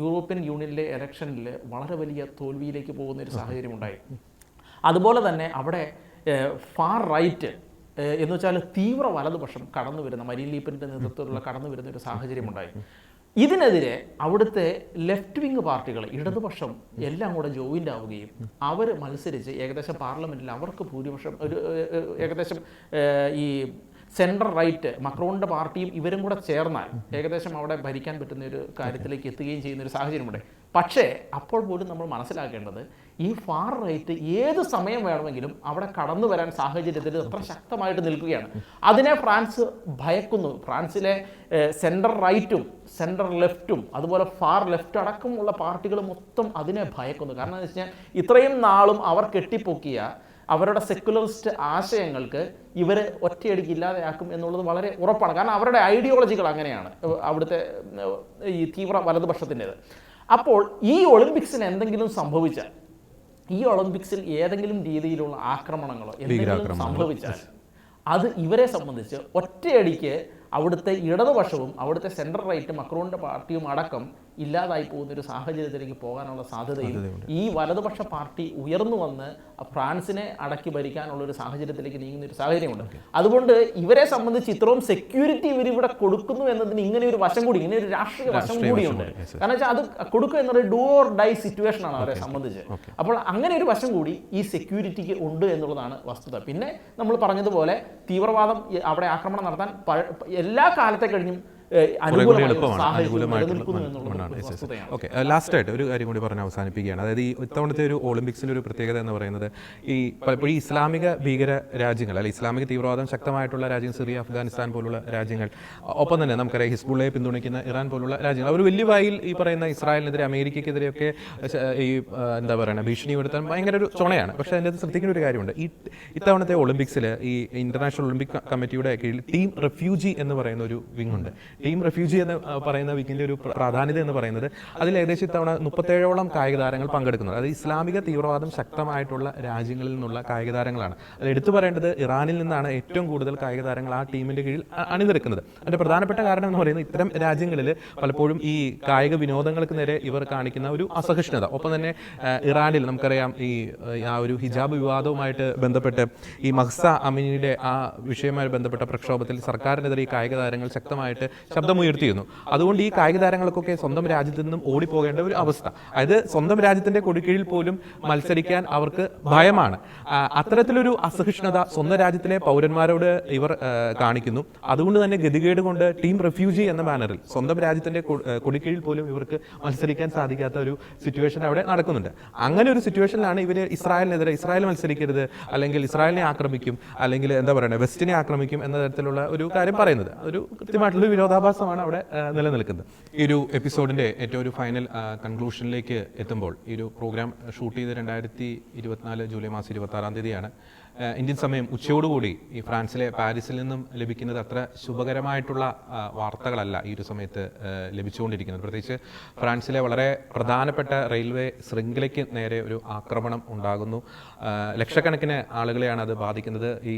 യൂറോപ്യൻ യൂണിയനിലെ ഇലക്ഷനിൽ വളരെ വലിയ തോൽവിയിലേക്ക് പോകുന്ന ഒരു സാഹചര്യം ഉണ്ടായി അതുപോലെ തന്നെ അവിടെ ഫാർ റൈറ്റ് എന്ന് വെച്ചാൽ തീവ്ര വലതുപക്ഷം കടന്നു വരുന്ന മരീൻ ലീപ്പിന്റെ നേതൃത്വത്തിലുള്ള കടന്നു വരുന്ന ഒരു സാഹചര്യമുണ്ടായി. ഇതിനെതിരെ അവിടുത്തെ ലെഫ്റ്റ് വിങ് പാർട്ടികൾ ഇടതുപക്ഷം എല്ലാം കൂടെ ജോയിന്റ് ആവുകയും അവർ മത്സരിച്ച് ഏകദേശം പാർലമെന്റിൽ അവർക്ക് ഭൂരിപക്ഷം ഒരു ഏകദേശം ഈ സെൻട്രൽ റൈറ്റ് മക്രോണിന്റെ പാർട്ടിയും ഇവരും കൂടെ ചേർന്നാൽ ഏകദേശം അവിടെ ഭരിക്കാൻ പറ്റുന്ന ഒരു കാര്യത്തിലേക്ക് എത്തുകയും ചെയ്യുന്ന ഒരു സാഹചര്യമുണ്ട്. പക്ഷേ അപ്പോൾ പോലും നമ്മൾ മനസ്സിലാക്കേണ്ടത് ഈ ഫാർ റൈറ്റ് ഏത് സമയം വേണമെങ്കിലും അവിടെ കടന്നു വരാൻ സാഹചര്യത്തിൽ അത്ര ശക്തമായിട്ട് നിൽക്കുകയാണ്. അതിനെ ഫ്രാൻസ് ഭയക്കുന്നു. ഫ്രാൻസിലെ സെൻട്രൽ റൈറ്റും സെൻട്രൽ ലെഫ്റ്റും അതുപോലെ ഫാർ ലെഫ്റ്റ് അടക്കമുള്ള പാർട്ടികൾ മൊത്തം അതിനെ ഭയക്കുന്നു. കാരണം എന്ന് വെച്ച് കഴിഞ്ഞാൽ ഇത്രയും നാളും അവർ കെട്ടിപ്പൊക്കിയ അവരുടെ സെക്കുലറിസ്റ്റ് ആശയങ്ങൾക്ക് ഇവർ ഒറ്റയടിക്ക് ഇല്ലാതെയാക്കും എന്നുള്ളത് വളരെ ഉറപ്പാണ്. കാരണം അവരുടെ ഐഡിയോളജികൾ അങ്ങനെയാണ് അവിടുത്തെ ഈ തീവ്ര വലതുപക്ഷത്തിന്റെത്. അപ്പോൾ ഈ ഒളിമ്പിക്സിന് എന്തെങ്കിലും സംഭവിച്ചാൽ ഈ ഒളിമ്പിക്സിൽ ഏതെങ്കിലും രീതിയിലുള്ള ആക്രമണങ്ങളോ എന്തെങ്കിലും സംഭവിച്ചാൽ അത് ഇവരെ സംബന്ധിച്ച് ഒറ്റയടിക്ക് അവിടുത്തെ ഇടതുപക്ഷവും അവിടുത്തെ സെൻട്രൽ റൈറ്റ് മക്രോണിന്റെ പാർട്ടിയും അടക്കം ഇല്ലാതായി പോകുന്ന ഒരു സാഹചര്യത്തിലേക്ക് പോകാനുള്ള സാധ്യതയും ഈ വലതുപക്ഷ പാർട്ടി ഉയർന്നു വന്ന് ഫ്രാൻസിനെ അടക്കി ഭരിക്കാനുള്ള ഒരു സാഹചര്യത്തിലേക്ക് നീങ്ങുന്ന ഒരു സാഹചര്യമുണ്ട് അതുകൊണ്ട് ഇവരെ സംബന്ധിച്ച് ഇത്രയും സെക്യൂരിറ്റി ഇവരിവിടെ ഇവിടെ കൊടുക്കുന്നു എന്നതിന് ഇങ്ങനെ ഒരു വശം കൂടി ഇങ്ങനെ ഒരു രാഷ്ട്രീയ വശം കൂടിയുണ്ട് കാരണം വെച്ചാൽ അത് കൊടുക്കുക എന്നൊരു ഡു ഓർ ഡൈ സിറ്റുവേഷൻ ആണ് അവരെ സംബന്ധിച്ച്. അപ്പോൾ അങ്ങനെ ഒരു വശം കൂടി ഈ സെക്യൂരിറ്റിക്ക് ഉണ്ട് എന്നുള്ളതാണ് വസ്തുത. പിന്നെ നമ്മൾ പറഞ്ഞതുപോലെ തീവ്രവാദം അവിടെ ആക്രമണം നടത്താൻ എല്ലാ കാലത്തെ കഴിഞ്ഞും ഓക്കെ ലാസ്റ്റ് ആയിട്ട് ഒരു കാര്യം കൂടി പറഞ്ഞ് അവസാനിപ്പിക്കുകയാണ്. അതായത് ഈ ഇത്തവണത്തെ ഒരു ഒളിമ്പിക്സിന്റെ ഒരു പ്രത്യേകത എന്ന് പറയുന്നത് ഈ പലപ്പോഴും ഇസ്ലാമിക ഭീകര രാജ്യങ്ങൾ അല്ലെ ഇസ്ലാമിക തീവ്രവാദം ശക്തമായിട്ടുള്ള രാജ്യങ്ങൾ സിറിയ അഫ്ഗാനിസ്ഥാൻ പോലുള്ള രാജ്യങ്ങൾ ഒപ്പം തന്നെ നമുക്കറിയാം ഹിസ്ബുള്ളയെ പിന്തുണയ്ക്കുന്ന ഇറാൻ പോലുള്ള രാജ്യങ്ങൾ. അവർ വലിയ വായിൽ ഈ പറയുന്ന ഇസ്രായേലിനെതിരെ അമേരിക്കയ്ക്കെതിരെയൊക്കെ ഈ എന്താ പറയുക ഭീഷണി ഉയർത്താൻ ഭയങ്കര ഒരു ചുണയാണ്. പക്ഷെ അതിന്റെ അത് ശ്രദ്ധിക്കുന്ന ഒരു കാര്യമുണ്ട്. ഈ ഇത്തവണത്തെ ഒളിമ്പിക്സിൽ ഈ ഇന്റർനാഷണൽ ഒളിമ്പിക് കമ്മിറ്റിയുടെ കീഴിൽ ടീം റെഫ്യൂജി എന്ന് പറയുന്ന ഒരു വിങ് ഉണ്ട്. ടീം റെഫ്യൂജി എന്ന് പറയുന്ന വിക്കിന്റെ ഒരു പ്ര- പ്രാധാന്യത എന്ന് പറയുന്നത് അതിൽ ഏകദേശം ഇത്തവണ മുപ്പത്തേഴോളം കായിക താരങ്ങൾ പങ്കെടുക്കുന്നത് അത് ഇസ്ലാമിക തീവ്രവാദം ശക്തമായിട്ടുള്ള രാജ്യങ്ങളിൽ നിന്നുള്ള കായിക താരങ്ങളാണ്. അത് എടുത്തു പറയേണ്ടത് ഇറാനിൽ നിന്നാണ് ഏറ്റവും കൂടുതൽ കായിക താരങ്ങൾ ആ ടീമിന്റെ കീഴിൽ അണിനിരക്കുന്നത്. അതിന്റെ പ്രധാനപ്പെട്ട കാരണം എന്ന് പറയുന്നത് ഇത്തരം രാജ്യങ്ങളിൽ പലപ്പോഴും ഈ കായിക വിനോദങ്ങൾക്ക് നേരെ ഇവർ കാണിക്കുന്ന ഒരു അസഹിഷ്ണുത. ഒപ്പം തന്നെ ഇറാനിൽ നമുക്കറിയാം ഈ ആ ഒരു ഹിജാബ് വിവാദവുമായിട്ട് ബന്ധപ്പെട്ട് ഈ മഹ്സ അമിനിയുടെ ആ വിഷയവുമായി ബന്ധപ്പെട്ട പ്രക്ഷോഭത്തിൽ സർക്കാരിനെതിരെ ഈ കായിക താരങ്ങൾ ശക്തമായിട്ട് ശബ്ദമുയർത്തിയിരുന്നു. അതുകൊണ്ട് ഈ കായിക താരങ്ങൾക്കൊക്കെ സ്വന്തം രാജ്യത്ത് നിന്നും ഓടിപ്പോകേണ്ട ഒരു അവസ്ഥ. അതായത് സ്വന്തം രാജ്യത്തിന്റെ കൊടിക്കീഴിൽ പോലും മത്സരിക്കാൻ അവർക്ക് ഭയമാണ്. അത്തരത്തിലൊരു അസഹിഷ്ണുത സ്വന്തം രാജ്യത്തിലെ പൗരന്മാരോട് ഇവർ കാണിക്കുന്നു. അതുകൊണ്ട് തന്നെ ഗതികേട് കൊണ്ട് ടീം റെഫ്യൂജി എന്ന ബാനറിൽ സ്വന്തം രാജ്യത്തിന്റെ കൊടുക്കീഴിൽ പോലും ഇവർക്ക് മത്സരിക്കാൻ സാധിക്കാത്ത ഒരു സിറ്റുവേഷൻ അവിടെ നടക്കുന്നുണ്ട്. അങ്ങനെ ഒരു സിറ്റുവേഷനിലാണ് ഇവർ ഇസ്രായേലിനെതിരെ ഇസ്രായേൽ മത്സരിക്കരുത് അല്ലെങ്കിൽ ഇസ്രായേലിനെ ആക്രമിക്കും അല്ലെങ്കിൽ എന്താ പറയുക വെസ്റ്റിനെ ആക്രമിക്കും എന്ന തരത്തിലുള്ള ഒരു കാര്യം പറയുന്നത്. ഒരു കൃത്യമായിട്ടുള്ള വിരോധാഭാസമാണ് അവിടെ നിലനിൽക്കുന്നത്. ഈ ഒരു എപ്പിസോഡിന്റെ ഏറ്റവും ഒരു ഫൈനൽ കൺക്ലൂഷനിലേക്ക് എത്തുമ്പോൾ ഈ ഒരു പ്രോഗ്രാം ഷൂട്ട് ചെയ്ത് രണ്ടായിരത്തി ഇരുപത്തിനാല് ജൂലൈ മാസം ഇരുപത്തി ആറാം തീയതിയാണ്. ഇന്ത്യൻ സമയം ഉച്ചയോടുകൂടി ഈ ഫ്രാൻസിലെ പാരീസിൽ നിന്നും ലഭിക്കുന്നത് അത്ര ശുഭകരമായിട്ടുള്ള വാർത്തകളല്ല ഈ ഒരു സമയത്ത് ലഭിച്ചുകൊണ്ടിരിക്കുന്നത്. പ്രത്യേകിച്ച് ഫ്രാൻസിലെ വളരെ പ്രധാനപ്പെട്ട റെയിൽവേ ശൃംഖലയ്ക്ക് നേരെ ഒരു ആക്രമണം ഉണ്ടാകുന്നു. ലക്ഷക്കണക്കിന് ആളുകളെയാണ് അത് ബാധിക്കുന്നത്. ഈ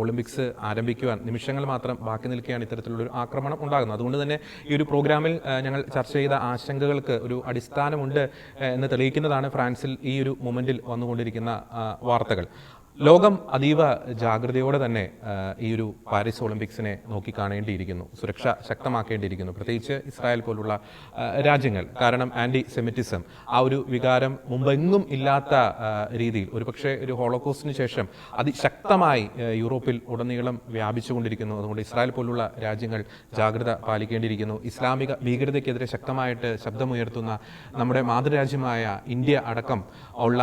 ഒളിമ്പിക്സ് ആരംഭിക്കുവാൻ നിമിഷങ്ങൾ മാത്രം ബാക്കി നിൽക്കുകയാണ് ഇത്തരത്തിലുള്ള ഒരു ആക്രമണം ഉണ്ടാകുന്നത്. അതുകൊണ്ട് തന്നെ ഈ ഒരു പ്രോഗ്രാമിൽ ഞങ്ങൾ ചർച്ച ചെയ്ത ആശങ്കകൾക്ക് ഒരു അടിസ്ഥാനമുണ്ട് എന്ന് തെളിയിക്കുന്നതാണ് ഫ്രാൻസിൽ ഈ ഒരു മൊമെന്റിൽ വന്നുകൊണ്ടിരിക്കുന്ന വാർത്തകൾ. ലോകം അതീവ ജാഗ്രതയോടെ തന്നെ ഈ ഒരു പാരീസ് ഒളിമ്പിക്സിനെ നോക്കിക്കാണേണ്ടിയിരിക്കുന്നു സുരക്ഷ ശക്തമാക്കേണ്ടിയിരിക്കുന്നു. പ്രത്യേകിച്ച് ഇസ്രായേൽ പോലുള്ള രാജ്യങ്ങൾ. കാരണം ആന്റി സെമിറ്റിസം ആ ഒരു വികാരം മുമ്പെങ്ങും ഇല്ലാത്ത രീതിയിൽ ഒരുപക്ഷെ ഒരു ഹോളോകോസ്റ്റിന് ശേഷം അതിശക്തമായി യൂറോപ്പിൽ ഉടനീളം വ്യാപിച്ചുകൊണ്ടിരിക്കുന്നു. അതുകൊണ്ട് ഇസ്രായേൽ പോലുള്ള രാജ്യങ്ങൾ ജാഗ്രത പാലിക്കേണ്ടിയിരിക്കുന്നു. ഇസ്ലാമിക ഭീകരതയ്ക്കെതിരെ ശക്തമായിട്ട് ശബ്ദമുയർത്തുന്ന നമ്മുടെ മാതൃരാജ്യമായ ഇന്ത്യ അടക്കം ഉള്ള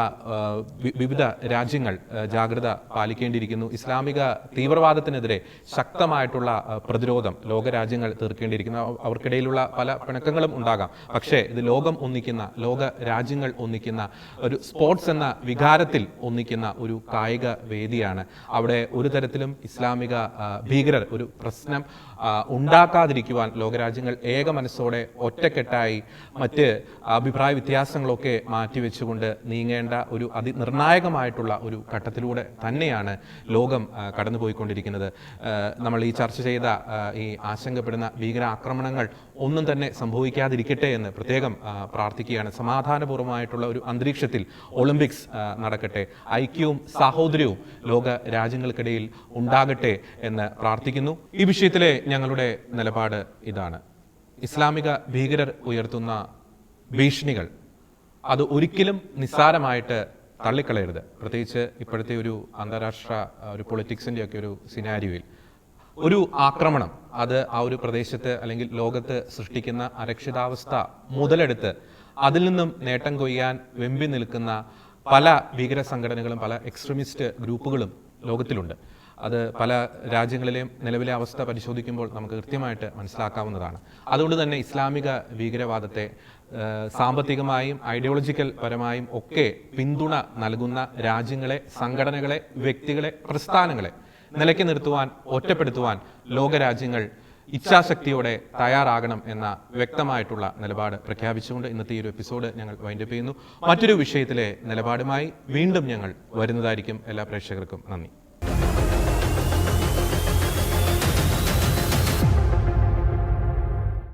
വിവിധ രാജ്യങ്ങൾ ജാഗ്രത പാലിക്കേണ്ടിയിരിക്കുന്നു. ഇസ്ലാമിക തീവ്രവാദത്തിനെതിരെ ശക്തമായിട്ടുള്ള പ്രതിരോധം ലോകരാജ്യങ്ങൾ തീർക്കേണ്ടിയിരിക്കുന്നു. അവർക്കിടയിലുള്ള പല പിണക്കങ്ങളും ഉണ്ടാകാം. പക്ഷേ ഇത് ലോകം ഒന്നിക്കുന്ന ലോക രാജ്യങ്ങൾ ഒന്നിക്കുന്ന ഒരു സ്പോർട്സ് എന്ന വികാരത്തിൽ ഒന്നിക്കുന്ന ഒരു കായിക വേദിയാണ്. അവിടെ ഒരു തരത്തിലും ഇസ്ലാമിക ഭീകരർ ഒരു പ്രശ്നം ഉണ്ടാക്കാതിരിക്കുവാൻ ലോകരാജ്യങ്ങൾ ഏക മനസ്സോടെ ഒറ്റക്കെട്ടായി മറ്റ് അഭിപ്രായ വ്യത്യാസങ്ങളൊക്കെ മാറ്റിവെച്ചുകൊണ്ട് നീങ്ങേണ്ട ഒരു അതിനിർണായകമായിട്ടുള്ള ഒരു ഘട്ടത്തിലൂടെ തന്നെയാണ് ലോകം കടന്നുപോയിക്കൊണ്ടിരിക്കുന്നത്. നമ്മൾ ഈ ചർച്ച ചെയ്ത ഈ ആശങ്കപ്പെടുന്ന ഭീകരാക്രമണങ്ങൾ ഒന്നും തന്നെ സംഭവിക്കാതിരിക്കട്ടെ എന്ന് പ്രത്യേകം പ്രാർത്ഥിക്കുകയാണ്. സമാധാനപൂർവമായിട്ടുള്ള ഒരു അന്തരീക്ഷത്തിൽ ഒളിമ്പിക്സ് നടക്കട്ടെ. ഐക്യവും സാഹോദര്യവും ലോക രാജ്യങ്ങൾക്കിടയിൽ ഉണ്ടാകട്ടെ എന്ന് പ്രാർത്ഥിക്കുന്നു. ഈ വിഷയത്തിലെ ഞങ്ങളുടെ നിലപാട് ഇതാണ്. ഇസ്ലാമിക ഭീകരർ ഉയർത്തുന്ന ഭീഷണികൾ അത് ഒരിക്കലും നിസ്സാരമായിട്ട് തള്ളിക്കളയരുത്. പ്രത്യേകിച്ച് ഇപ്പോഴത്തെ ഒരു അന്താരാഷ്ട്ര ഒരു പൊളിറ്റിക്സിന്റെ ഒക്കെ ഒരു സിനാരിയോയിൽ. ഒരു ആക്രമണം അത് ആ ഒരു പ്രദേശത്ത് അല്ലെങ്കിൽ ലോകത്ത് സൃഷ്ടിക്കുന്ന അരക്ഷിതാവസ്ഥ മുതലെടുത്ത് അതിൽ നിന്നും നേട്ടം കൊയ്യാൻ വെമ്പി നിൽക്കുന്ന പല ഭീകര സംഘടനകളും പല എക്സ്ട്രീമിസ്റ്റ് ഗ്രൂപ്പുകളും ലോകത്തിലുണ്ട്. അത് പല രാജ്യങ്ങളിലെയും നിലവിലെ അവസ്ഥ പരിശോധിക്കുമ്പോൾ നമുക്ക് കൃത്യമായിട്ട് മനസ്സിലാക്കാവുന്നതാണ്. അതുകൊണ്ട് തന്നെ ഇസ്ലാമിക ഭീകരവാദത്തെ സാമ്പത്തികമായും ഐഡിയോളജിക്കൽ പരമായും ഒക്കെ പിന്തുണ നൽകുന്ന രാജ്യങ്ങളെ സംഘടനകളെ വ്യക്തികളെ പ്രസ്ഥാനങ്ങളെ നിലയ്ക്ക് നിർത്തുവാൻ ഒറ്റപ്പെടുത്തുവാൻ ലോകരാജ്യങ്ങൾ ഇച്ഛാശക്തിയോടെ തയ്യാറാകണം എന്ന വ്യക്തമായിട്ടുള്ള നിലപാട് പ്രഖ്യാപിച്ചുകൊണ്ട് ഇന്നത്തെ ഈ ഒരു എപ്പിസോഡ് ഞങ്ങൾ വൈൻഡപ്പ് ചെയ്യുന്നു. മറ്റൊരു വിഷയത്തിലെ നിലപാടുമായി വീണ്ടും ഞങ്ങൾ വരുന്നതായിരിക്കും. എല്ലാ പ്രേക്ഷകർക്കും നന്ദി.